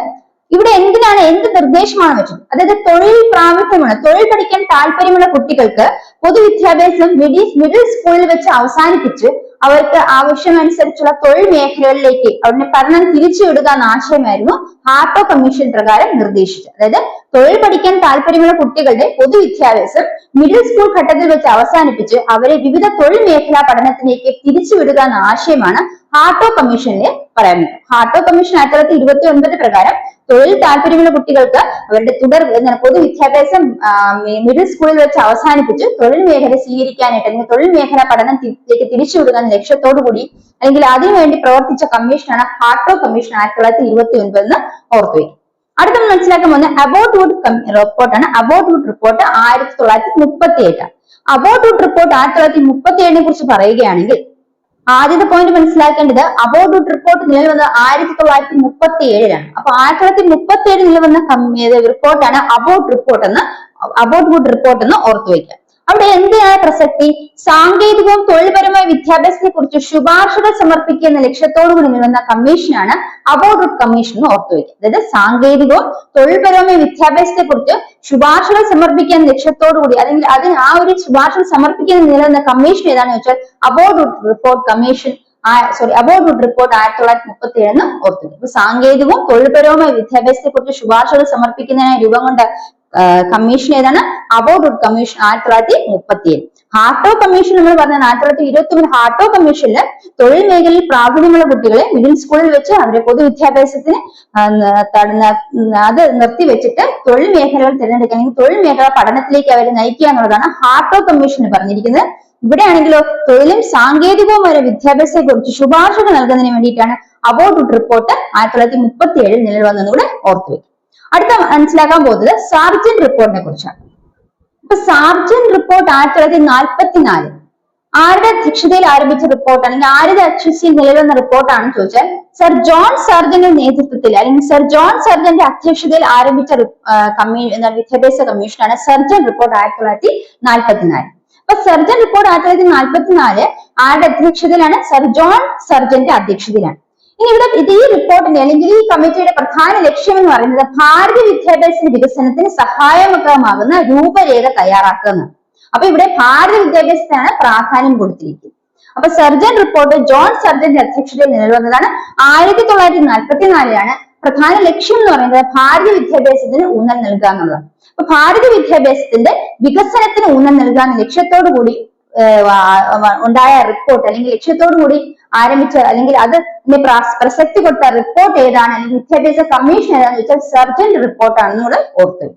ഇവിടെ എന്തിനാണ് എന്ത് നിർദ്ദേശമാണ് വെച്ചത്? അതായത് തൊഴിൽ പ്രാമുഖ്യമാണ് തൊഴിൽ പഠിക്കാൻ താല്പര്യമുള്ള കുട്ടികൾക്ക് പൊതുവിദ്യാഭ്യാസം മിഡിൽ സ്കൂളിൽ വെച്ച് അവസാനിപ്പിച്ച് അവർക്ക് ആവശ്യമനുസരിച്ചുള്ള തൊഴിൽ മേഖലകളിലേക്ക് അവരുടെ പഠനം തിരിച്ചുവിടുക എന്ന ആശയമായിരുന്നു ഹാർട്ടോ കമ്മീഷൻ പ്രകാരം നിർദ്ദേശിച്ചത്. അതായത് തൊഴിൽ പഠിക്കാൻ താല്പര്യമുള്ള കുട്ടികളുടെ പൊതുവിദ്യാഭ്യാസം മിഡിൽ സ്കൂൾ ഘട്ടത്തിൽ വെച്ച് അവസാനിപ്പിച്ച് അവരെ വിവിധ തൊഴിൽ മേഖലാ പഠനത്തിലേക്ക് തിരിച്ചുവിടുക എന്ന ആശയമാണ് ഹാർട്ടോ കമ്മീഷനിൽ പറ്റും. ഹാർട്ടോ കമ്മീഷൻ ആയിരത്തി തൊള്ളായിരത്തി ഇരുപത്തി ഒൻപത് പ്രകാരം തൊഴിൽ താല്പര്യമുള്ള കുട്ടികൾക്ക് അവരുടെ തുടർ പൊതു പൊതുവിദ്യാഭ്യാസം മിഡിൽ സ്കൂളിൽ വെച്ച് അവസാനിപ്പിച്ച് തൊഴിൽ മേഖല സ്വീകരിക്കാനായിട്ട് അല്ലെങ്കിൽ തൊഴിൽ മേഖല പഠനം തിരിച്ചു വിടുക എന്ന ലക്ഷ്യത്തോടു കൂടി അല്ലെങ്കിൽ അതിനുവേണ്ടി പ്രവർത്തിച്ച കമ്മീഷനാണ് ഹാർട്ടോ കമ്മീഷൻ ആയിരത്തി തൊള്ളായിരത്തി ഇരുപത്തി ഒൻപതെന്ന് ഓർത്തുവയ്ക്കും അടുത്ത മനസ്സിലാക്കാൻ പോകുന്നത് അബൌട്ട് വുഡ് റിപ്പോർട്ടാണ് അബൌട്ട് വുഡ് റിപ്പോർട്ട് ആയിരത്തി തൊള്ളായിരത്തി മുപ്പത്തി എട്ട് അബൌട്ട് വുഡ് റിപ്പോർട്ട് ആയിരത്തി തൊള്ളായിരത്തി മുപ്പത്തി ഏഴിനെ കുറിച്ച് പറയുകയാണെങ്കിൽ ആദ്യത്തെ പോയിന്റ് മനസ്സിലാക്കേണ്ടത് അബൌട്ട് വുഡ് റിപ്പോർട്ട് നിലവിൽ വന്നത് ആയിരത്തി തൊള്ളായിരത്തി മുപ്പത്തി ഏഴിലാണ് അപ്പൊ ആയിരത്തി തൊള്ളായിരത്തി മുപ്പത്തി ഏഴ് നിലവിൽ വന്ന റിപ്പോർട്ടാണ് അബൌട്ട് റിപ്പോർട്ട് എന്ന് അബൌട്ട് ഗുഡ് റിപ്പോർട്ട് എന്ന് ഓർത്തു വയ്ക്കുക അവിടെ എന്തിനാണ് പ്രസക്തി? സാങ്കേതികവും തൊഴിൽപരമായ വിദ്യാഭ്യാസത്തെ കുറിച്ച് ശുപാർശകൾ സമർപ്പിക്കുക എന്ന ലക്ഷ്യത്തോടു കൂടി നിൽക്കുന്ന കമ്മീഷനാണ് അബൌട്ട് വുഡ് കമ്മീഷൻ എന്ന് ഓർത്തു വയ്ക്കുക. അതായത് സാങ്കേതികവും തൊഴിൽപരമായ വിദ്യാഭ്യാസത്തെ കുറിച്ച് ശുപാർശകൾ സമർപ്പിക്കാൻ ലക്ഷ്യത്തോടു കൂടി അല്ലെങ്കിൽ അതിന് ആ ഒരു ശുപാർശകൾ സമർപ്പിക്കാൻ നിലനിന്ന കമ്മീഷൻ ഏതാണെന്ന് വെച്ചാൽ Abbott report commission sorry Abbott report ആയിരത്തി തൊള്ളായിരത്തി മുപ്പത്തി ഏഴെന്ന് ഓർത്തു സാങ്കേതികവും തൊഴിൽപരവുമായ വിദ്യാഭ്യാസത്തെ കുറിച്ച് ശുപാർശകൾ സമർപ്പിക്കുന്നതിനായി രൂപം കൊണ്ട കമ്മീഷൻ ഏതാണ്? അബൌട്ട് വുഡ് കമ്മീഷൻ ആയിരത്തി തൊള്ളായിരത്തി മുപ്പത്തി ഏഴ് ഹാർട്ടോ കമ്മീഷൻ നമ്മൾ പറഞ്ഞത് ആയിരത്തി തൊള്ളായിരത്തി ഇരുപത്തി ഒമ്പത് ഹാർട്ടോ കമ്മീഷനിൽ തൊഴിൽ മേഖലയിൽ പ്രാവീണ്യമുള്ള കുട്ടികളെ മിഡിൽ സ്കൂളിൽ വെച്ച് അവരെ പൊതുവിദ്യാഭ്യാസത്തിന് അത് നിർത്തി വെച്ചിട്ട് തൊഴിൽ മേഖലകൾ തിരഞ്ഞെടുക്കുക അല്ലെങ്കിൽ തൊഴിൽ മേഖല പഠനത്തിലേക്ക് അവരെ നയിക്കുക എന്നുള്ളതാണ് ഹാർട്ടോ കമ്മീഷൻ പറഞ്ഞിരിക്കുന്നത്. ഇവിടെയാണെങ്കിലോ തൊഴിലും സാങ്കേതികവുമായ വിദ്യാഭ്യാസത്തെ കുറിച്ച് ശുപാർശകൾ നൽകുന്നതിന് വേണ്ടിയിട്ടാണ് അബോർഡ് റിപ്പോർട്ട് ആയിരത്തി തൊള്ളായിരത്തി മുപ്പത്തി ഏഴിൽ നിലവിൽ വന്നതെന്ന് കൂടെ ഓർത്തു വെക്കും അടുത്ത മനസ്സിലാക്കാൻ പോകുന്നത് സാർജൻ റിപ്പോർട്ടിനെ കുറിച്ചാണ്. ഇപ്പൊ സാർജൻ റിപ്പോർട്ട് ആയിരത്തി തൊള്ളായിരത്തി നാൽപ്പത്തിനാല് ആരുടെ അധ്യക്ഷതയിൽ ആരംഭിച്ച റിപ്പോർട്ട് അല്ലെങ്കിൽ ആരുടെ അധ്യക്ഷതയിൽ നിലവിൽ വന്ന റിപ്പോർട്ടാണെന്ന് ചോദിച്ചാൽ സർ ജോൺ സർജന്റെ നേതൃത്വത്തിൽ അല്ലെങ്കിൽ സർ ജോൺ സർജന്റെ അധ്യക്ഷതയിൽ ആരംഭിച്ച കമ്മീ വിദ്യാഭ്യാസ കമ്മീഷനാണ് സർജൻ റിപ്പോർട്ട് ആയിരത്തി തൊള്ളായിരത്തി നാൽപ്പത്തിനാല് അപ്പൊ സർജൻ റിപ്പോർട്ട് ആയിരത്തി തൊള്ളായിരത്തി നാൽപ്പത്തിനാല് ആരുടെ അധ്യക്ഷതയിലാണ്? സർ ജോൺ സർജന്റെ അധ്യക്ഷതയിലാണ്. ഇനി ഇവിടെ ഇത് ഈ റിപ്പോർട്ടിന്റെ അല്ലെങ്കിൽ ഈ കമ്മിറ്റിയുടെ പ്രധാന ലക്ഷ്യം എന്ന് പറയുന്നത് ഭാരതീയ വിദ്യാഭ്യാസ വികസനത്തിന് സഹായകമാകുന്ന രൂപരേഖ തയ്യാറാക്കുക എന്നാണ്. അപ്പൊ ഇവിടെ ഭാരതീയ വിദ്യാഭ്യാസത്തിനാണ് പ്രാധാന്യം കൊടുത്തിരിക്കുന്നത്. അപ്പൊ സർജൻ റിപ്പോർട്ട് ജോൺ സർജന്റെ അധ്യക്ഷതയിൽ നിലവിൽ വന്നതാണ് ആയിരത്തി തൊള്ളായിരത്തി നാൽപ്പത്തിനാലിലാണ് പ്രധാന ലക്ഷ്യം എന്ന് പറയുന്നത് ഭാരതീയ വിദ്യാഭ്യാസത്തിന് ഊന്നൽ നൽകുക എന്നുള്ളത്. അപ്പൊ ഭാരതീയ വിദ്യാഭ്യാസത്തിന്റെ വികസനത്തിന് ഊന്നൽ നൽകാൻ ലക്ഷ്യത്തോടു കൂടി ഉണ്ടായ റിപ്പോർട്ട് അല്ലെങ്കിൽ ലക്ഷ്യത്തോടു കൂടി ആരംഭിച്ച അല്ലെങ്കിൽ അത് പ്രസക്തി കൊടുത്ത റിപ്പോർട്ട് ഏതാണ്? അല്ലെങ്കിൽ വിദ്യാഭ്യാസ കമ്മീഷൻ ഏതാണെന്ന് വെച്ചാൽ സർജൻ റിപ്പോർട്ടാണെന്ന് നമ്മൾ ഓർത്തു.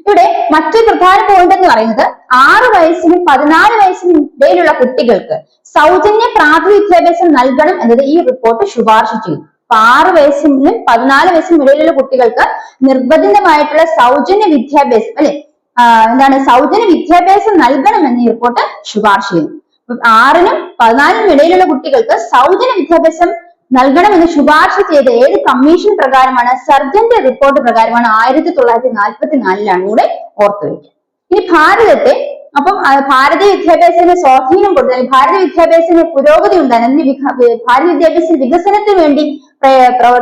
ഇവിടെ മറ്റൊരു പ്രധാന പോയിന്റ് എന്ന് പറയുന്നത് ആറ് വയസ്സിനും പതിനാല് വയസ്സിനും ഇടയിലുള്ള കുട്ടികൾക്ക് സൗജന്യ പ്രാഥമിക വിദ്യാഭ്യാസം നൽകണം എന്നത് ഈ റിപ്പോർട്ട് ശുപാർശ ചെയ്തു. അപ്പൊ ആറ് വയസ്സിനും പതിനാല് വയസ്സിനും ഇടയിലുള്ള കുട്ടികൾക്ക് നിർബന്ധിതമായിട്ടുള്ള സൗജന്യ വിദ്യാഭ്യാസം അല്ലെ? എന്താണ്? സൗജന്യ വിദ്യാഭ്യാസം നൽകണം നൽകണമെന്ന് ഈ റിപ്പോർട്ട് ശുപാർശ ചെയ്യുന്നു ആറിനും പതിനാലിനും ഇടയിലുള്ള കുട്ടികൾക്ക് സൗജന്യ വിദ്യാഭ്യാസം നൽകണമെന്ന് ശുപാർശ ചെയ്ത ഏത് കമ്മീഷൻ പ്രകാരമാണ് സർജന്റെ റിപ്പോർട്ട് പ്രകാരമാണ് ആയിരത്തി തൊള്ളായിരത്തി നാൽപ്പത്തി നാലിലാണ് കൂടെ ഓർത്തുവയ്ക്കുക ഇനി ഭാരതത്തെ അപ്പം ഭാരതീയ വിദ്യാഭ്യാസത്തിന്റെ സ്വാധീനം അല്ലെങ്കിൽ ഭാരതീയ വിദ്യാഭ്യാസത്തിന് പുരോഗതി ഉണ്ടാകാൻ അല്ലെങ്കിൽ ഭാരതീയ വിദ്യാഭ്യാസ വികസനത്തിന് വേണ്ടി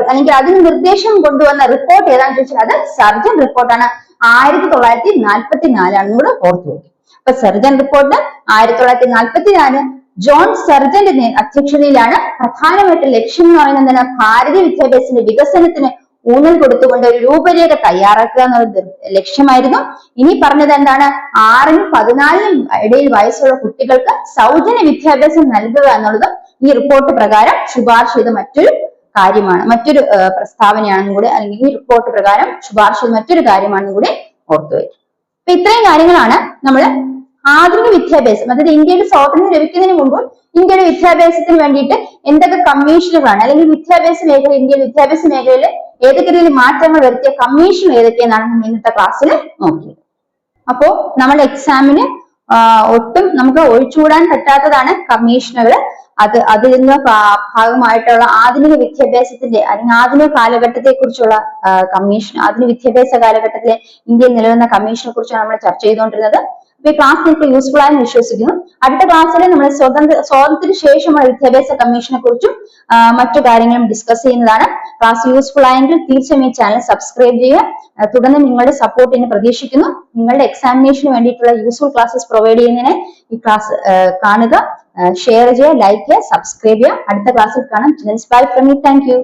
അല്ലെങ്കിൽ അതിന് നിർദ്ദേശം കൊണ്ടുവന്ന റിപ്പോർട്ട് ഏതാണെന്ന് ചോദിച്ചാൽ അത് സർജൻ റിപ്പോർട്ടാണ് ആയിരത്തി തൊള്ളായിരത്തി നാൽപ്പത്തി നാലാണ് കൂടെ ഓർത്തു വയ്ക്കും അപ്പൊ സർജൻ റിപ്പോർട്ട് ആയിരത്തി തൊള്ളായിരത്തി നാൽപ്പത്തി നാല് ജോൺ സർജന്റെ നേ- അധ്യക്ഷതയിലാണ് പ്രധാനമായിട്ട് ലക്ഷ്യം എന്ന് പറയുന്നത് ഭാരതീയ വിദ്യാഭ്യാസത്തിന്റെ വികസനത്തിന് ഊന്നൽ കൊടുത്തുകൊണ്ട് ഒരു രൂപരേഖ തയ്യാറാക്കുക എന്നുള്ളത് ലക്ഷ്യമായിരുന്നു. ഇനി പറഞ്ഞത് എന്താണ്? ആറിനും പതിനാലിനും ഇടയിൽ വയസ്സുള്ള കുട്ടികൾക്ക് സൗജന്യ വിദ്യാഭ്യാസം നൽകുക എന്നുള്ളത് ഈ റിപ്പോർട്ട് പ്രകാരം ശുപാർശ ചെയ്ത മറ്റൊരു കാര്യമാണ്. മറ്റൊരു പ്രസ്താവനയാണെന്നും കൂടെ അല്ലെങ്കിൽ ഈ റിപ്പോർട്ട് പ്രകാരം ശുപാർശ ചെയ്ത മറ്റൊരു കാര്യമാണെന്നും കൂടെ ഓർത്തുവയ്ക്കും അപ്പൊ ഇത്രയും കാര്യങ്ങളാണ് നമ്മൾ ആധുനിക വിദ്യാഭ്യാസം അതായത് ഇന്ത്യയുടെ സ്വാതന്ത്ര്യം ലഭിക്കുന്നതിന് മുമ്പ് ഇന്ത്യയുടെ വിദ്യാഭ്യാസത്തിന് വേണ്ടിയിട്ട് എന്തൊക്കെ കമ്മീഷനുകളാണ് അല്ലെങ്കിൽ വിദ്യാഭ്യാസ മേഖല ഇന്ത്യയുടെ വിദ്യാഭ്യാസ മേഖലയിൽ ഏതൊക്കെ രീതിയിൽ മാറ്റങ്ങൾ വരുത്തിയ കമ്മീഷൻ ഏതൊക്കെയെന്നാണ് നമ്മൾ ഇന്നത്തെ ക്ലാസ്സിൽ നോക്കിയത്. അപ്പോ നമ്മൾ എക്സാമിന് ഒട്ടും നമുക്ക് ഒഴിച്ചുകൂടാൻ പറ്റാത്തതാണ് കമ്മീഷനുകൾ അത് അതിൽ നിന്ന് ഭാഗമായിട്ടുള്ള ആധുനിക വിദ്യാഭ്യാസത്തിന്റെ അല്ലെങ്കിൽ ആധുനിക കാലഘട്ടത്തെ കുറിച്ചുള്ള കമ്മീഷൻ ആധുനിക വിദ്യാഭ്യാസ കാലഘട്ടത്തിലെ ഇന്ത്യയിൽ നിലനിന്ന കമ്മീഷനെ കുറിച്ചാണ് നമ്മൾ ചർച്ച ചെയ്തുകൊണ്ടിരുന്നത്. ഈ ക്ലാസ് നിങ്ങൾക്ക് യൂസ്ഫുൾ ആയെന്ന് വിശ്വസിക്കുന്നു. അടുത്ത ക്ലാസ്സിൽ നമ്മൾ സ്വതന്ത്ര സ്വാതന്ത്ര്യ ശേഷമുള്ള വിദ്യാഭ്യാസ കമ്മീഷനെ കുറിച്ചും മറ്റു കാര്യങ്ങളും ഡിസ്കസ് ചെയ്യുന്നതാണ്. ക്ലാസ് യൂസ്ഫുൾ ആയെങ്കിൽ തീർച്ചയായും ഈ ചാനൽ സബ്സ്ക്രൈബ് ചെയ്യുക. തുടർന്ന് നിങ്ങളുടെ സപ്പോർട്ട് പ്രതീക്ഷിക്കുന്നു. നിങ്ങളുടെ എക്സാമിനേഷന് വേണ്ടിയിട്ടുള്ള യൂസ്ഫുൾ ക്ലാസ്സസ് പ്രൊവൈഡ് ചെയ്യുന്നതിന് ഈ ക്ലാസ് കാണുക ഷെയർ ചെയ്യുക ലൈക്ക് ചെയ്യുക സബ്സ്ക്രൈബ് ചെയ്യുക. അടുത്ത ക്ലാസ്സിൽ കാണാം. Bye from me thank you